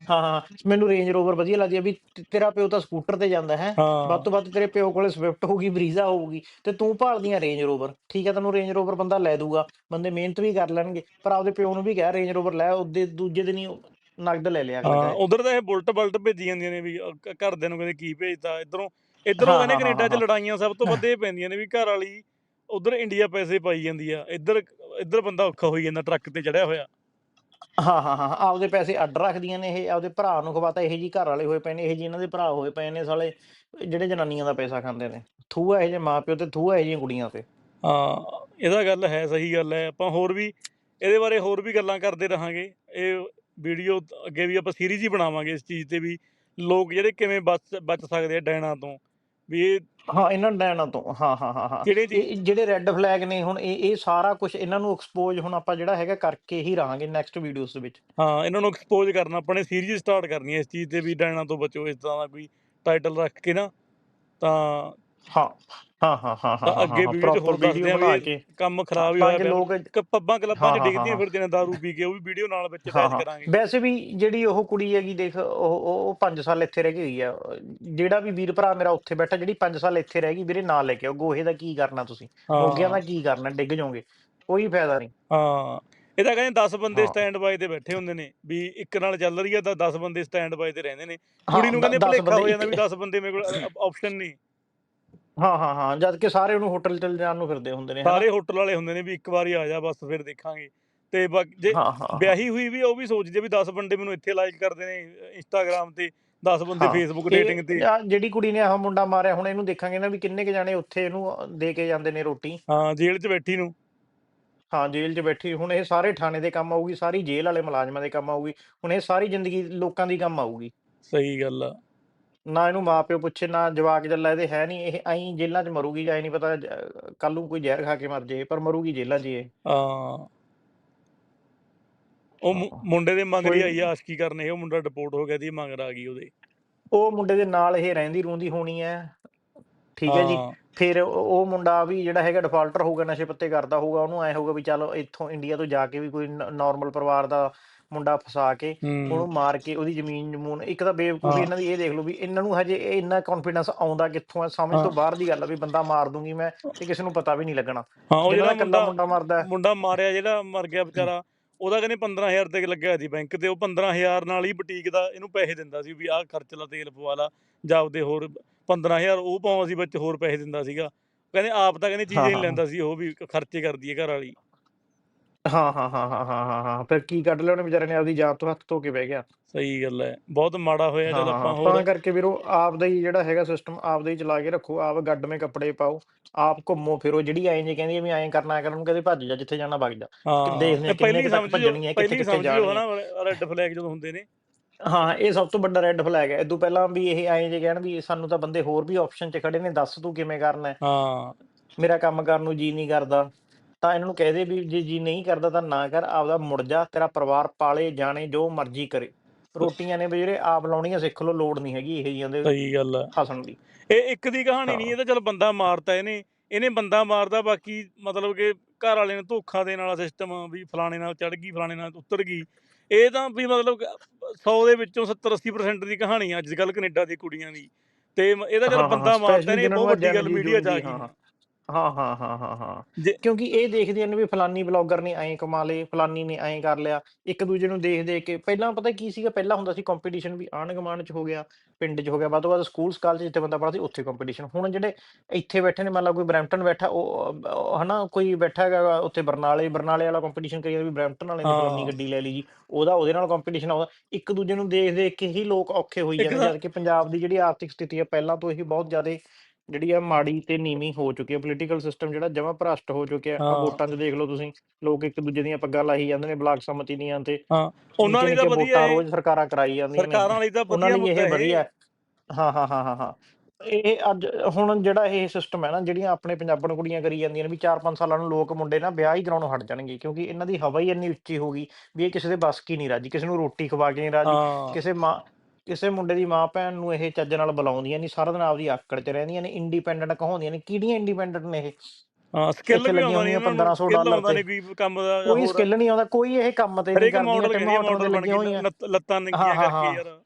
ਹਾਂ ਹਾਂ ਮੈਨੂੰ ਰੇਂਜ ਰੋਵਰ ਵਧੀਆ ਲੱਗਦੀ ਹੈ ਵੀ ਤੇ- ਤੇਰਾ ਪਿਓ ਤਾਂ ਸਕੂਟਰ ਤੇ ਜਾਂਦਾ ਹੈ। ਹਾਂ। ਵੱਧ ਤੋਂ ਵੱਧ ਤੇਰੇ ਪਿਓ ਕੋਲੇ ਸਵਿਫਟ ਹੋਊਗੀ ਬਰੀਜ਼ਾ ਹੋਊਗੀ ਤੇ ਤੂੰ ਭਾਲਦੀਆਂ ਰੇਂਜ ਰੋਵਰ ਠੀਕ ਹੈ ਤੈਨੂੰ ਰੇਂਜ ਰੋਵਰ ਬੰਦਾ ਲੈ ਦੂਗਾ ਬੰਦੇ ਮਿਹਨਤ ਵੀ ਕਰ ਲੈਣਗੇ ਪਰ ਆਪਦੇ ਪਿਓ ਨੂੰ ਵੀ ਕਹਿ ਰੇਂਜ ਰੋਵਰ ਲੈ ਉਹਦੇ ਦੂਜੇ ਦਿਨ ਹੀ ਉਹ ਨਗਦ ਲੈ ਲਿਆ ਹਾਂ ਅਗਲੇ ਉਧਰ ਤਾਂ ਇਹ ਬੁਲਟ ਬਲਟ ਭੇਜੀ ਜਾਂਦੀਆਂ ਨੇ ਵੀ ਅਹ ਘ- ਘਰਦਿਆਂ ਨੂੰ ਕਹਿੰਦੇ ਕੀ ਭੇਜਤਾ ਇਧਰੋਂ ਇਧਰੋਂ ਹਾਂ, ਕਹਿੰਦੇ ਹਾਂ, ਕੈਨੇਡਾ 'ਚ ਹਾਂ। ਲੜਾਈਆਂ ਸਭ ਤੋਂ ਵੱਧ ਇਹ ਪੈਂਦੀਆਂ ਨੇ ਵੀ ਘਰ ਵਾਲੀ ਉਧਰ ਇੰਡੀਆ ਪੈਸੇ ਪਾਈ ਜਾਂਦੀ ਆ ਇੱਧਰ ਇੱਧਰ ਬੰਦਾ ਔਖਾ ਹੋਈ ਜਾਂਦਾ ਟਰੱਕ ਤੇ ਚੜਿਆ ਹੋਇਆ। ਹਾਂ ਹਾਂ ਹਾਂ ਆਪਦੇ ਪੈਸੇ ਅੱਡ ਰੱਖਦੀਆਂ ਨੇ ਇਹ, ਆਪਦੇ ਭਰਾ ਨੂੰ ਖਵਾਤਾ, ਇਹੋ ਜੀ ਘਰ ਵਾਲੇ ਹੋਏ ਪਏ ਨੇ, ਇਹੋ ਜੀ ਇਹਨਾਂ ਦੇ ਭਰਾ ਹੋਏ ਪਏ ਨੇ ਸਾਲੇ, ਜਿਹੜੇ ਜਨਾਨੀਆਂ ਦਾ ਪੈਸਾ ਖਾਂਦੇ ਨੇ। ਥੂ ਇਹੋ ਜਿਹੇ ਮਾਪਿਓ ਤੇ ਥੂ ਇਹੋ ਜਿਹੀਆਂ ਕੁੜੀਆਂ ਤੇ। ਹਾਂ, ਇਹਦਾ ਗੱਲ ਹੈ, ਸਹੀ ਗੱਲ ਹੈ। ਆਪਾਂ ਹੋਰ ਵੀ, ਇਹਦੇ ਬਾਰੇ ਹੋਰ ਵੀ ਗੱਲਾਂ ਕਰਦੇ ਰਹਾਂਗੇ। ਇਹ ਵੀਡੀਓ ਅੱਗੇ ਵੀ ਆਪਾਂ ਸੀਰੀਜ਼ ਹੀ ਬਣਾਵਾਂਗੇ ਇਸ ਚੀਜ਼ ਤੇ ਵੀ। ਲੋਕ ਜਿਹੜੇ ਕਿਵੇਂ ਬਚ ਬਚ ਸਕਦੇ ਆ ਡੈਣਾ ਤੋਂ। ਵੀ ਇਹ ਹਾਂ ਇਹਨਾਂ ਡੈਣਾ ਤੋਂ ਹਾਂ ਹਾਂ ਹਾਂ ਹਾਂ। ਜਿਹੜੇ ਇਹ ਜਿਹੜੇ ਰੈੱਡ ਫਲੈਗ ਨੇ ਹੁਣ ਇਹ ਇਹ ਸਾਰਾ ਕੁਝ ਇਹਨਾਂ ਨੂੰ ਐਕਸਪੋਜ਼ ਹੁਣ ਆਪਾਂ ਜਿਹੜਾ ਹੈਗਾ ਕਰਕੇ ਹੀ ਰਹਾਂਗੇ ਨੈਕਸਟ ਵੀਡੀਓਜ਼ ਦੇ ਵਿੱਚ। ਹਾਂ ਇਹਨਾਂ ਨੂੰ ਐਕਸਪੋਜ਼ ਕਰਨਾ ਆਪਾਂ ਨੇ ਸੀਰੀਜ਼ ਸਟਾਰਟ ਕਰਨੀ ਹੈ ਇਸ ਚੀਜ਼ ਤੇ ਵੀ ਡੈਣਾ ਤੋਂ ਬਚੋ ਇਸ ਤਰ੍ਹਾਂ ਦਾ ਕੋਈ ਟਾਈਟਲ ਰੱਖ ਕੇ ਨਾ ਤਾਂ ਹਾਂ ਹਾਂ ਹਾਂ ਹਾਂ ਤਾਂ ਅੱਗੇ ਵੀਡੀਓ 'ਚ ਹੋਰ ਦੱਸਦੇ ਵੀਡੀਓ ਆ ਬਣਾ ਵੀ ਕੇ ਕੰਮ ਖਰਾਬ ਹੀ ਤਾਂ ਹੋਇਆ ਕਿ ਪਿਆ। ਲੋਕ ਕ- ਪੱਬਾਂ ਕਲੱਬਾਂ ਹਾਂ, 'ਚ ਹਾਂ, ਡਿੱਗਦੀਆਂ ਹਾਂ। ਫਿਰਦੀਆਂ ਨੇ ਦਾਰੂ ਪੀ ਕੇ ਉਹ ਵੀ ਵੀਡੀਓ ਨਾਲ ਵਿੱਚ ਹਾਂ ਅਟੈਚ ਹਾਂ। ਕਰਾਂਗੇ। ਵੈਸੇ ਵੀ ਜਿਹੜੀ ਉਹ ਕੁੜੀ ਹੈਗੀ ਦੇਖ ਉਹ ਉਹ 5 ਸਾਲ ਇੱਥੇ ਰਹਿ ਗਈ ਆ। ਜਿਹੜਾ ਵੀ ਵੀਰ ਭਰਾ ਮੇਰਾ ਉੱਥੇ ਬੈਠਾ ਜਿਹੜੀ 5 ਸਾਲ ਇੱਥੇ ਰਹਿ ਗਈ ਵੀਰੇ ਨਾਲ ਲੈ ਕੇ ਆਓ। ਗੋਹੇ ਦਾ ਕੀ ਕਰਨਾ ਤੁਸੀਂ? ਮੋਗਿਆਂ ਦਾ ਕੀ ਕਰਨਾ? ਡਿੱਗ ਜਾਓਗੇ। ਕੋਈ ਫਾਇਦਾ ਨਹੀਂ। ਹਾਂ। ਇਹ ਤਾਂ ਕਹਿੰਦੇ 10 ਬੰਦੇ ਹਾਂ। ਸਟੈਂਡ ਬਾਈ ਤੇ ਬੈਠੇ ਹੁੰਦੇ ਨੇ ਵੀ ਇੱਕ ਨਾਲ ਚੱਲ ਰਹੀ ਆ ਤਾਂ 10 ਬੰਦੇ ਸਟੈਂਡ ਬਾਈ ਤੇ ਰਹਿੰਦੇ ਨੇ। ਕੁੜੀ ਨੂੰ ਕਹਿੰਦੇ ਦਸ ਭੁਲੇਖਾ ਹੋ ਬੰਦੇ ਜਾਂਦਾ ਵੀ ਇੱਕ- 10 ਬੰਦੇ ਮੇਰੇ ਕੋਲ ਆਪਸ਼ਨ ਨਹੀਂ। ਹਾਂ ਹਾਂ ਹਾਂ ਜਦ ਕਿ ਸਾਰੇ ਉਹਨੂੰ ਹੋਟਲ ਤੇ ਜਾਣ ਨੂੰ ਫਿਰਦੇ ਹੁੰਦੇ ਨੇ ਹਨਾ? ਸਾਰੇ ਹੋਟਲ ਵਾਲੇ ਹੁੰਦੇ ਨੇ ਵੀ ਇੱਕ ਵਾਰੀ ਆ ਜਾ ਬਸ ਫਿਰ ਦੇਖਾਂਗੇ। ਤੇ ਬਾਕੀ ਜੇ ਹਾਂ ਹਾਂ ਵਿਆਹੀ ਹੋਈ ਵੀ ਉਹ ਵੀ ਸੋਚਦੇ ਵੀ 10 ਬੰਦੇ ਮੈਨੂੰ ਇੱਥੇ ਲਾਈਕ ਕਰਦੇ ਨੇ ਇੰਸਟਾਗ੍ਰam ਤੇ 10 ਬੰਦੇ ਹਾਂ, ਫੇਸਬੁੱਕ ਇਹ- ਡੇਟਿੰਗ ਤੇ। ਜਿਹੜੀ ਕੁੜੀ ਨੇ ਆਹ ਮੁੰਡਾ ਮਾਰਿਆ ਹੁਣ ਇਹਨੂੰ ਦੇਖਾਂਗੇ ਨਾ ਵੀ ਕਿੰਨੇ ਕ ਜਾਣੇ ਉੱਥੇ ਇਹਨੂੰ ਦੇ ਕੇ ਜਾਂਦੇ ਨੇ ਰੋਟੀ। ਹਾਂ ਜੇਲ੍ਹ 'ਚ ਬੈਠੀ ਨੂੰ। ਹਾਂ ਜੇਲ੍ਹ 'ਚ ਬੈਠੀ ਹੁਣ ਇਹ ਸਾਰੇ ਥਾਣੇ ਦੇ ਕੰਮ ਆਊਗੀ ਸਾਰੀ ਜੇਲ੍ਹ ਵਾਲੇ ਮੁਲਾਜ਼ਮਾਂ ਦੇ ਕੰਮ ਆਊਗੀ ਹੁਣ ਇਹ ਸਾਰੀ ਜ਼ਿੰਦਗੀ ਲੋਕਾਂ ਦੀ ਕੰਮ ਆਊਗੀ। ਸਹੀ ਗੱਲ ਆ। ਨਾ ਇਹਨੂੰ ਮਾਪਿਓ ਪੁੱਛੇ ਨਾ ਜਵਾਕ ਜੱਲਾ ਇਹਦੇ ਹੈ ਨਹੀਂ ਇਹ ਐਂ ਜੇਲ੍ਹਾਂ 'ਚ ਮਰੂਗੀ ਜਾਂ ਨਹੀਂ ਪਤਾ ਕੱਲ ਨੂੰ ਕੋਈ ਜ਼ਹਿਰ ਖਾ ਕੇ ਮਰ ਜੇ ਪਰ ਮਰੂਗੀ ਜੇਲ੍ਹਾਂ 'ਚ ਹੀ ਇਹ। ਹਾਂ। ਉਹ। ਮੁੰਡੇ ਦੇ ਮੰਗਦੀ ਕੋਈ- ਆਈ ਆਸ਼ਕੀ ਕਰਨੇ ਉਹ ਮੁੰਡਾ ਡਿਪੋਰਟ ਹੋ ਗਿਆ ਦੀ ਮੰਗ ਆ ਗਈ ਉਹਦੇ। ਉਹ ਮੁੰਡੇ ਦੇ ਨਾਲ ਇਹ ਰਹਿੰਦੀ ਰੂੰਦੀ ਹੋਣੀ ਹੈ ਠੀਕ ਹੈ ਜੀ। ਫਿਰ ਉਹ ਉਹ ਮੁੰਡਾ ਵੀ ਜਿਹੜਾ ਹੈਗਾ ਡਿਫਾਲਟਰ ਹੋਊਗਾ ਨਸ਼ੇ ਪੱਤੇ ਕਰਦਾ ਹੋਊਗਾ ਉਹਨੂੰ ਐ ਹੋਊਗਾ ਵੀ ਚਲੋ ਇੱਥੋਂ ਇੰਡੀਆ ਤੋਂ ਜਾ ਕੇ ਵੀ ਕੋਈ ਨਾਰਮਲ ਪਰਿਵਾਰ ਦਾ ਮੁੰਡਾ ਫਸਾ ਕੇ ਉਹਨੂੰ ਮਾਰ ਕੇ ਉਹਦੀ ਜ਼ਮੀਨ ਜਮੂਨ ਇੱਕ ਤਾਂ ਬੇਵਕੂਫੀ। ਇਹਨਾਂ ਦੀ ਇਹ ਦੇਖ ਲਓ ਵੀ ਇਹਨਾਂ ਨੂੰ ਹਜੇ ਇਹ ਇੰਨਾ ਕੌਨਫੀਡੈਂਸ ਆਉਂਦਾ ਕਿੱਥੋਂ ਹੈ ਸਮਝ ਤੋਂ। ਬਾਹਰ ਦੀ ਗੱਲ ਆ ਵੀ ਬੰਦਾ ਮਾਰ ਦੂੰਗੀ ਮੈਂ ਤੇ ਕਿਸੇ ਨੂੰ ਪਤਾ ਵੀ ਨਹੀਂ ਲੱਗਣਾ। ਹਾਂ ਉਹ ਜਿਹੜਾ ਇਕੱਲਾ ਮੁੰਡਾ ਮਰਦਾ ਮੁੰਡਾ ਮਾਰਿਆ ਜਿਹੜਾ ਮਰ ਗਿਆ ਵਿਚਾਰਾ ਉਹਦਾ ਕਹਿੰਦੇ 15000 ਤੇ ਲੱਗਿਆ ਸੀ ਬੈਂਕ ਤੇ ਉਹ 15000 ਨਾਲ ਹੀ ਬੁਟੀਕ ਦਾ ਇਹਨੂੰ ਪੈਸੇ ਦਿੰਦਾ ਸੀ ਵੀ ਆਹ ਖਰਚ ਲਾ ਤੇਲ ਪਵਾ ਲਾ ਜਾਂ ਆਪਦੇ ਹੋਰ 15000 ਉਹ ਪਾਉਂ ਸੀ ਵਿੱਚ ਹੋਰ ਪੈਸੇ ਦਿੰਦਾ ਸੀਗਾ। ਕਹਿੰਦੇ ਆਪ ਤਾਂ ਕਹਿੰਦੇ ਚੀਜ਼ ਨਹੀਂ ਲੈਂਦਾ ਸੀ ਉਹ ਵੀ ਖਰਚੇ ਕਰਦੀ ਹੈ ਘਰ ਵਾਲੀ। ਹਾਂ ਹਾਂ ਹਾਂ ਹਾਂ ਹਾਂ ਹਾਂ ਹਾਂ। ਫਿਰ ਕੀ ਕੱਢ ਲਿਆ ਉਹਨੇ ਵਿਚਾਰੇ ਨੇ? ਆਪਦੀ ਜਾਨ ਤੋਂ ਹੱਥ ਧੋ ਕੇ ਬਹਿ ਗਿਆ। ਸਹੀ ਗੱਲ ਹੈ। ਬਹੁਤ ਮਾੜਾ ਹੋਇਆ ਹਾਂ ਜਦ ਹਾਂ, ਆਪਾਂ ਤਾਂ ਹੋਰ ਕਰਕੇ ਵੀਰੋ ਆਪਦਾ ਹੀ ਜਿਹੜਾ ਹੈਗਾ ਸਿਸਟਮ ਆਪਦਾ ਹੀ ਚਲਾ ਕੇ ਰੱਖੋ। ਆਪ ਗੱਡਵੇਂ ਕੱਪੜੇ ਪਾਓ ਆਪ ਘੁੰਮੋ ਫਿਰੋ। ਜਿਹੜੀ ਐਂ ਜੇ ਕਹਿੰਦੀ ਆ ਵੀ ਐਂ ਕਰਨਾ ਐਂ ਕਰਨਾ ਉਹਨੂੰ ਕਦੇ ਭੱਜ ਜਾ ਜਿੱਥੇ ਜਾਣਾ ਭੱਜ ਜਾ। ਹਾਂ। ਦੇਖਦੇ ਆ ਇਹ ਪਹਿਲੀ ਕਿੰਨੇ ਕੁ ਤੱਕ ਸਮਝੀ ਭੱਜਣੀਆਂ, ਕਿੱਥੇ- ਪਹਿਲੀ ਕਿੱਥੇ ਸਮਝੀ ਉਹ ਹਨਾ ਜਾਣੀਆਂ। ਰੈੱਡ ਫਲੈਗ ਜਦੋਂ ਹੁੰਦੇ ਨੇ। ਹਾਂ ਇਹ ਸਭ ਤੋਂ ਵੱਡਾ ਰੈੱਡ ਫਲੈਗ ਹੈ। ਇਦੋਂ ਪਹਿਲਾਂ ਵੀ ਇਹ ਐਂ ਜੇ ਕਹਿਣ ਵੀ ਸਾਨੂੰ ਤਾਂ ਬੰਦੇ ਹੋਰ ਵੀ ਆਪਸ਼ਨ 'ਚ ਖੜੇ ਨੇ ਦੱਸ ਤੂੰ ਕਿਵੇਂ ਕਰਨਾ ਹੈ? ਹਾਂ। ਮੇਰਾ ਕੰਮ ਕਰਨ ਨੂੰ ਜੀ ਨਹੀਂ ਕਰਦਾ। ਤਾਂ ਇਹਨਾਂ ਨੂੰ ਕਹਿ ਦੇ ਵੀ ਜੇ ਜੀ ਨਹੀਂ ਕਰਦਾ ਤਾਂ ਨਾ ਕਰ ਆਪਦਾ ਮੁੜ ਜਾ ਤੇਰਾ ਪਰਿਵਾਰ ਪਾਲੇ ਜਾਣੇ ਜੋ ਮਰਜ਼ੀ ਕਰੇ। ਰੋਟੀਆਂ ਨੇ ਵੀ ਜਿਹੜੇ ਆਪ ਲਾਉਣੀਆਂ ਸਿੱਖ ਲੋ ਲੋੜ ਨਹੀਂ ਹੈਗੀ ਇਹ ਜੀਆਂ ਦੇ ਸਹੀ ਗੱਲ ਆ। ਫਸਣ ਦੀ। ਇਹ ਇੱਕ ਦੀ ਕਹਾਣੀ ਨਹੀਂ ਇਹ ਤਾਂ ਚਲ ਬੰਦਾ ਮਾਰਤਾ ਇਹਨੇ। ਇਹਨੇ ਬੰਦਾ ਮਾਰਦਾ ਬਾਕੀ ਮਤਲਬ ਕਿ ਘਰ ਵਾਲੇ ਨੇ ਧੋਖਾ ਦੇਣ ਵਾਲਾ ਸਿਸਟਮ ਵੀ ਫਲਾਣੇ ਨਾਲ ਚੜ ਗਈ ਫਲਾਣੇ ਨਾਲ ਉਤਰ ਗਈ। ਇਹ ਤਾਂ ਵੀ ਮਤਲਬ 100 ਦੇ ਵਿੱਚੋਂ 70 80% ਦੀ ਕਹਾਣੀ ਆ ਅੱਜ ਕੱਲ ਕੈਨੇਡਾ ਦੀ ਕੁੜੀਆਂ ਦੀ। ਤੇ ਇਹਦਾ ਚਲ ਬੰਦਾ ਮਾਰਦਾ ਨੇ ਬਹੁਤ ਵੱਡੀ ਗੱਲ ਮੀਡੀਆ ਚ ਆ ਗਈ। ਹਾਂ। ਹਾਂ ਹਾਂ ਹਾਂ ਹਾਂ ਹਾਂ ਜੇ- ਕਿਉਂਕਿ ਇਹ ਦੇਖਦੀਆਂ ਨੇ ਵੀ ਫਲਾਨੀ ਬਲੌਗਰ ਨੇ ਐਂ ਕਮਾ ਲਏ ਫਲਾਨੀ ਨੇ ਐਂ ਕਰ ਲਿਆ ਇੱਕ ਦੂਜੇ ਨੂੰ ਦੇਖ ਦੇਖ ਕੇ ਪਹਿਲਾਂ ਪਤਾ ਕੀ ਸੀਗਾ ਪਹਿਲਾਂ ਹੁੰਦਾ ਸੀ ਕੰਪੀਟੀਸ਼ਨ ਵੀ ਆਂਢ ਗੁਆਂਢ ਚ ਹੋ ਗਿਆ ਪਿੰਡ ਚ ਹੋ ਗਿਆ ਵੱਧ ਤੋਂ ਵੱਧ ਸਕੂਲ ਸਕਾਲ ਚ ਜਿੱਥੇ ਬੰਦਾ ਪੜ੍ਹਦਾ ਸੀ ਉੱਥੇ ਕੰਪੀਟੀਸ਼ਨ ਹੁਣ ਜਿਹੜੇ ਇੱਥੇ ਬੈਠੇ ਨੇ ਮੰਨ ਲਾ ਕੋਈ ਬਰੈਂਪਟਨ ਬੈਠਾ ਉਹ ਹਨਾ ਕੋਈ ਬੈਠਾ ਹੈਗਾ ਉੱਥੇ ਬਰਨਾਲੇ ਬਰਨਾਲੇ ਵਾਲਾ ਕੰਪੀਟੀਸ਼ਨ ਕਰੀ ਜਾਂਦਾ ਵੀ ਬਰੈਂਪਟਨ ਵਾਲੇ ਨੇ ਫਲਾਨੀ ਹਾਂ। ਗੱਡੀ ਲੈ ਲਈ ਜੀ ਉਹਦਾ ਉਹਦੇ ਨਾਲ ਕੰਪੀਟੀਸ਼ਨ ਆਉਂਦਾ ਇੱਕ ਦੂਜੇ ਨੂੰ ਦੇਖ ਦੇਖ ਕੇ ਹੀ ਲੋਕ ਔਖੇ ਹੋਈ ਇੱਕ ਜਾਂਦੇ ਤਾਂ- ਜਦ ਕਿ ਪੰਜਾਬ ਦੀ ਜਿਹੜੀ ਆਰਥਿਕ ਸਥਿਤੀ ਹੈ ਪਹਿਲਾਂ ਤੋਂ ਹੀ ਬਹੁਤ ਜ਼ਿਆਦਾ ਜਿਹੜੀ ਆ ਮਾੜੀ ਤੇ ਨੀਵੀਂ ਹੋ ਚੁੱਕੀ ਹੈ ਪੋਲੀਟੀਕਲ ਸਿਸਟਮ ਜਿਹੜਾ ਜਮਾ ਭ੍ਰਸ਼ਟ ਹੋ ਚੁੱਕਿਆ ਆ। ਵੋਟਾਂ 'ਚ ਦੇਖ ਲਓ ਤੁਸੀਂ ਲੋਕ ਇੱਕ ਦੂਜੇ ਦੀਆਂ ਪੱਗਾਂ ਲਾਈ ਜਾਂਦੇ ਨੇ ਬਲਾਕ ਸਮਿਤੀ ਦੀਆਂ ਤੇ ਹਾਂ ਉਹਨਾਂ ਲਈ ਤਾਂ ਵਧੀਆ ਰੋਜ਼ ਸਰਕਾਰਾਂ ਕਰਾਈ ਜਾਂਦੀਆਂ ਨੇ। ਸਰਕਾਰਾਂ ਲਈ ਤਾਂ ਵਧੀਆ ਮੁੱਦਾ ਇਹ। ਵਧੀਆ। ਹਾਂ ਹਾਂ ਹਾਂ ਹਾਂ ਹਾਂ। ਇਹ ਅੱਜ ਹੁਣ ਜਿਹੜਾ ਇਹ ਸਿਸਟਮ ਹੈ ਨਾ ਜਿਹੜੀਆਂ ਆਪਣੇ ਪੰਜਾਬਣ ਕੁੜੀਆਂ ਕਰੀ ਜਾਂਦੀਆਂ ਨੇ ਵੀ 4-5 ਸਾਲਾਂ ਨੂੰ ਲੋਕ ਮੁੰਡੇ ਨਾ ਵਿਆਹ ਹੀ ਕਰਾਉਣੋਂ ਹਟ ਜਾਣਗੇ ਕਿਉਂਕਿ ਇਹਨਾਂ ਦੀ ਹਵਾ ਹੀ ਇੰਨੀ ਉੱਚੀ ਹੋ ਗਈ ਵੀ ਇਹ ਕਿਸੇ ਦੇ ਬਸ ਕੀ ਨਹੀਂ ਰਾਜੀ ਕਿਸੇ ਨੂੰ ਰੋਟੀ ਖਵਾ ਕੇ ਨਹੀਂ ਰਾਜੀ ਕਿਸੇ ਮਾਂ ਕਿਸੇ ਮੁੰਡੇ ਦੀ ਮਾਂ ਭੈਣ ਨੂੰ ਇਹ ਚੱਜ ਨਾਲ ਬੁਲਾਉਂਦੀਆਂ ਨਹੀਂ ਸਾਰਾ ਦਿਨ ਆਪਦੀ ਆਕੜ 'ਚ ਰਹਿੰਦੀਆਂ ਨੇ ਇੰਡੀਪੈਂਡੈਂਟ ਕਹਾਉਂਦੀਆਂ ਨੇ ਕਿਹੜੀਆਂ ਇੰਡੀਪੈਂਡੈਂਟ ਨੇ ਇਹ? ਹਾਂ ਸਕਿੱਲ ਵੀ ਆਉਂਦਾ ਨਹੀਂ ਹੋਈਆਂ ਉਹਨਾਂ ਨੂੰ 1500 skill ਡਾਲਰ ਤੇ। ਕੋਈ ਕੰਮ ਦਾ ਕੋਈ। ਸਕਿੱਲ ਨਹੀਂ ਆਉਂਦਾ ਕੋਈ ਇਹ ਕੰਮ ਤੇ ਨਹੀਂ ਕਰਦੀਆਂ ਮਾਡਲ ਤੇ ਬਣ ਲੱਗੀਆਂ ਹੋਈਆਂ। ਲੱਤ- ਨੰਗੀਆਂ ਕਰਕੇ ਯਾਰ।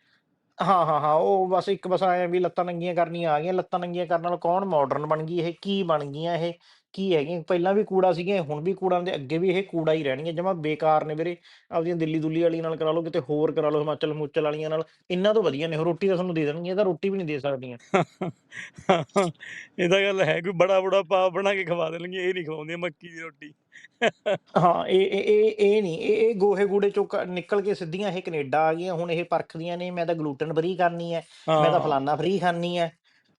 ਹਾਂ ਹਾਂ ਹਾਂ ਉਹ ਬਸ ਇੱਕ ਬਸ ਆਇਆ ਵੀ ਲੱਤਾਂ ਨੰਗੀਆਂ ਕਰਨੀਆਂ ਆ ਗਈਆਂ ਲੱਤਾਂ ਨੰਗੀਆਂ ਕਰਨ ਨਾਲ ਕੌਣ ਮਾਡਰਨ ਬਣ ਗਈ ਇਹ ਕੀ ਬਣ ਗਈਆਂ ਇਹ? ਕੀ ਹੈਗੀਆਂ ਪਹਿਲਾਂ ਵੀ ਕੂੜਾ ਸੀਗੀਆਂ ਹੁਣ ਵੀ ਕੂੜਾ ਦੇ ਅੱਗੇ ਵੀ ਇਹ ਕੂੜਾ ਹੀ ਰਹਿਣਗੀਆਂ ਜਮਾ ਬੇਕਾਰ ਨੇ ਵੀਰੇ। ਆਪਦੀਆਂ ਦਿੱਲੀ ਦੁੱਲੀ ਵਾਲੀ ਨਾਲ ਕਰਾ ਲਓ ਕਿਤੇ ਹੋਰ ਕਰਾ ਲਓ ਹਿਮਾਚਲ ਹਿਮੂਚਲ ਵਾਲੀਆਂ ਨਾਲ। ਇਹਨਾਂ ਤੋਂ ਵਧੀਆ ਨੇ ਉਹ ਰੋਟੀ ਤਾਂ ਤੁਹਾਨੂੰ ਦੇ ਦੇਣਗੀਆਂ ਇਹ ਤਾਂ ਰੋਟੀ ਵੀ ਨਹੀਂ ਦੇ ਸਕਦੀਆਂ। ਇਹ ਤਾਂ ਗੱਲ ਹੈ ਕੋਈ ਬੜਾ ਬੜਾ ਪਾ ਬਣਾ ਕੇ ਖਵਾ ਦੇਣਗੇ ਇਹ ਨਹੀਂ ਖਵਾਉਂਦੀਆਂ ਮੱਕੀ ਦੀ ਰੋਟੀ। ਹਾਂ ਇਹ ਇਹ ਇਹ ਇਹ ਨਹੀਂ ਇਹ ਇਹ ਗੋਹੇ ਗੂੜੇ ਚੋਂ ਕ- ਨਿਕਲ ਕੇ ਸਿੱਧੀਆਂ ਇਹ ਕੈਨੇਡਾ ਆ ਗਈਆਂ ਹੁਣ ਇਹ ਪਰਖਦੀਆਂ ਨੇ ਮੈਂ ਤਾਂ ਗਲੂਟਨ ਫਰੀ ਕਰਨੀ ਹੈ ਮੈਂ ਤਾਂ ਹਾਂ। ਫਲਾਨਾ ਫਰੀ ਖਾਨੀ ਹੈ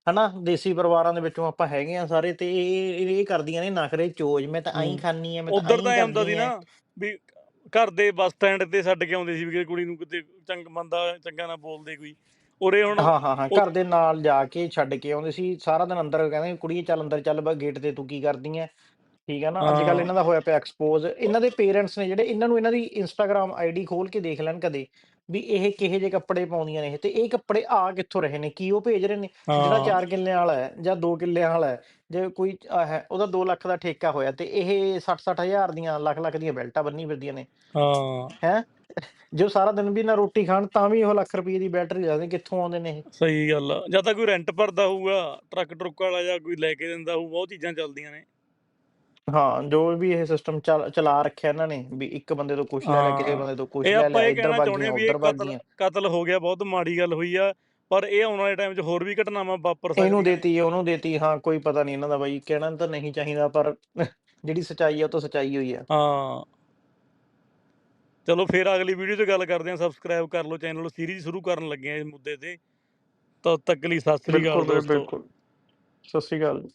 ਹਨਾ ਦੇਸੀ ਪਰਿਵਾਰਾਂ ਦੇ ਵਿੱਚੋਂ ਆਪਾਂ ਹੈਗੇ ਆ ਸਾਰੇ ਤੇ ਇਹ ਇਹ ਕਰਦੀਆਂ ਨੇ ਨਖਰੇ ਚੋਜ ਮੈਂ ਤਾਂ ਆਈ। ਖਾਨੀ ਹੈ ਮੈਂ ਤਾਂ ਉਧਰ ਤਾਂ ਇਹ ਹੁੰਦਾ ਸੀ ਨਾ। ਵੀ ਘਰ ਦੇ ਬੱਸ ਸਟੈਂਡ ਤੇ ਛੱਡ ਕੇ ਆਉਂਦੇ ਸੀ ਵੀ ਕੁੜੀ ਨੂੰ ਕਿਤੇ ਚੰਗ ਮੰਦਾ ਚੰਗਾ ਨਾ ਬੋਲਦੇ ਕੋਈ ਉਰੇ ਹੁਣ ਹਾਂ ਹਾਂ ਹਾਂ ਘਰ ਦੇ ਨਾਲ ਜਾ ਕੇ ਛੱਡ ਕੇ ਆਉਂਦੇ ਸੀ ਸਾਰਾ ਦਿਨ ਅੰਦਰ ਕਹਿੰਦੇ ਕੁੜੀਏ ਚੱਲ ਅੰਦਰ ਚੱਲ ਬਾ ਗੇਟ ਤੇ ਤੂੰ ਕੀ ਕਰਦੀ ਐ ਠੀਕ ਹੈ ਨਾ ਅੱਜ। ਕੱਲ ਇਹਨਾਂ ਦਾ ਹੋਇਆ ਪਿਆ ਐਕਸਪੋਜ਼ ਇਹਨਾਂ ਦੇ ਪੇਰੈਂਟਸ ਨੇ ਜਿਹੜੇ ਇਹਨਾਂ ਨੂੰ ਇਹਨਾਂ ਦੀ ਇੰਸਟਾਗ੍ਰam ਆਈਡੀ ਖੋਲ ਕੇ ਦੇਖ ਲੈਣ ਕਦੇ ਵੀ ਇਹ ਕਿਹੇ ਜਿਹੇ ਕੱਪੜੇ ਪਾਉਂਦੀਆਂ ਨੇ ਇਹ ਤੇ ਇਹ ਕੱਪੜੇ ਆ ਕਿੱਥੋਂ ਰਹੇ ਨੇ ਕੀ ਉਹ ਭੇਜ ਰਹੇ ਨੇ? ਜਿਹੜਾ ਹਾਂ। 4 ਕਿੱਲਿਆਂ ਵਾਲਾ ਹੈ ਜਾਂ 2 ਕਿੱਲਿਆਂ ਵਾਲਾ ਹੈ ਜੇ ਕੋਈ ਹੈ ਉਹਦਾ 2 ਲੱਖ ਦਾ ਠੇਕਾ ਹੋਇਆ ਤੇ ਇਹ 60-60 ਹਜ਼ਾਰ ਦੀਆਂ ਲੱਖ ਲੱਖ ਦੀਆਂ ਬੈਲਟਾਂ ਬੰਨੀ ਫਿਰਦੀਆਂ ਨੇ। ਹਾਂ। ਹੈ? ਜੋ ਸਾਰਾ ਦਿਨ ਵੀ ਨਾ ਰੋਟੀ ਖਾਣ ਤਾਂ ਵੀ ਉਹ ਲੱਖ ਰੁਪਏ ਦੀ ਬੈਟਰੀ ਜਾਂਦੇ ਕਿੱਥੋਂ ਆਉਂਦੇ ਨੇ ਇਹ? ਸਹੀ ਗੱਲ ਆ ਜਾਂ ਤਾਂ ਕੋਈ ਰੈਂਟ ਭਰਦਾ ਹੋਊਗਾ ਟਰੱਕ ਟਰੁੱਕ ਵਾਲਾ ਜਾਂ ਕੋਈ ਲੈ ਕੇ ਦਿੰਦਾ ਹੋਊ ਬਹੁਤ ਚੀਜ਼ਾਂ ਚੱਲਦੀਆਂ ਨੇ। ਹਾਂ ਜੋ ਵੀ ਇਹ ਸਿਸਟਮ ਚਲਾ ਰੱਖਿਆ ਇਹਨਾਂ ਨੇ ਵੀ ਇੱਕ ਬੰਦੇ ਤੋਂ ਕੁਛ ਲੈ ਲਿਆ ਕਿਸੇ ਹਾਂ। ਬੰਦੇ ਤੋਂ ਕੁਛ ਇਹ ਲੈ ਆਪਾਂ ਲਿਆ ਇਹ ਇੱਧਰ ਕਹਿਣਾ ਚਾਹੁੰਦੇ ਬਾਗੀਆਂ ਆ ਵੀ ਇਹ ਉੱਧਰ ਕਤਲ ਹੋ ਗਿਆ ਬਹੁਤ ਮਾੜੀ ਗੱਲ ਹੋਈ ਆ ਪਰ ਇਹ ਆਉਣ ਵਾਲੇ ਟਾਈਮ 'ਚ ਹੋਰ ਵੀ ਘਟਨਾਵਾਂ ਵਾਪਰ ਇਹਨੂੰ ਸਕਦੀਆਂ ਨੇ। ਦੇਤੀ ਉਹਨੂੰ ਦੇਤੀ ਹਾਂ ਕੋਈ ਪਤਾ ਨਹੀਂ ਇਹਨਾਂ ਦਾ ਬਾਈ ਕਹਿਣਾ ਤਾਂ ਨਹੀਂ ਚਾਹੀਦਾ ਪਰ ਜਿਹੜੀ ਸਚਾਈ ਹੈ ਉਹ ਤਾਂ ਸਚਾਈ ਹੋਈ ਆ। ਹਾਂ। ਚਲੋ ਫਿਰ ਅਗਲੀ ਵੀਡੀਓ 'ਚ ਗੱਲ ਕਰਦੇ ਹਾਂ ਸਬਸਕ੍ਰਾਈਬ ਕਰ ਲਓ ਚੈਨਲ ਸੀਰੀਜ਼ ਸ਼ੁਰੂ ਕਰਨ ਲੱਗੇ ਆ ਇਸ ਮੁੱਦੇ ਤੇ। ਤਦ ਤੱਕ ਲਈ ਸਤਿ ਸ੍ਰੀ ਅਕਾਲ ਬਿਲਕੁਲ ਵੀਰੇ, ਦੋਸਤੋ। ਬਿਲਕੁਲ। ਸਤਿ ਸ਼੍ਰੀ ਅਕਾਲ।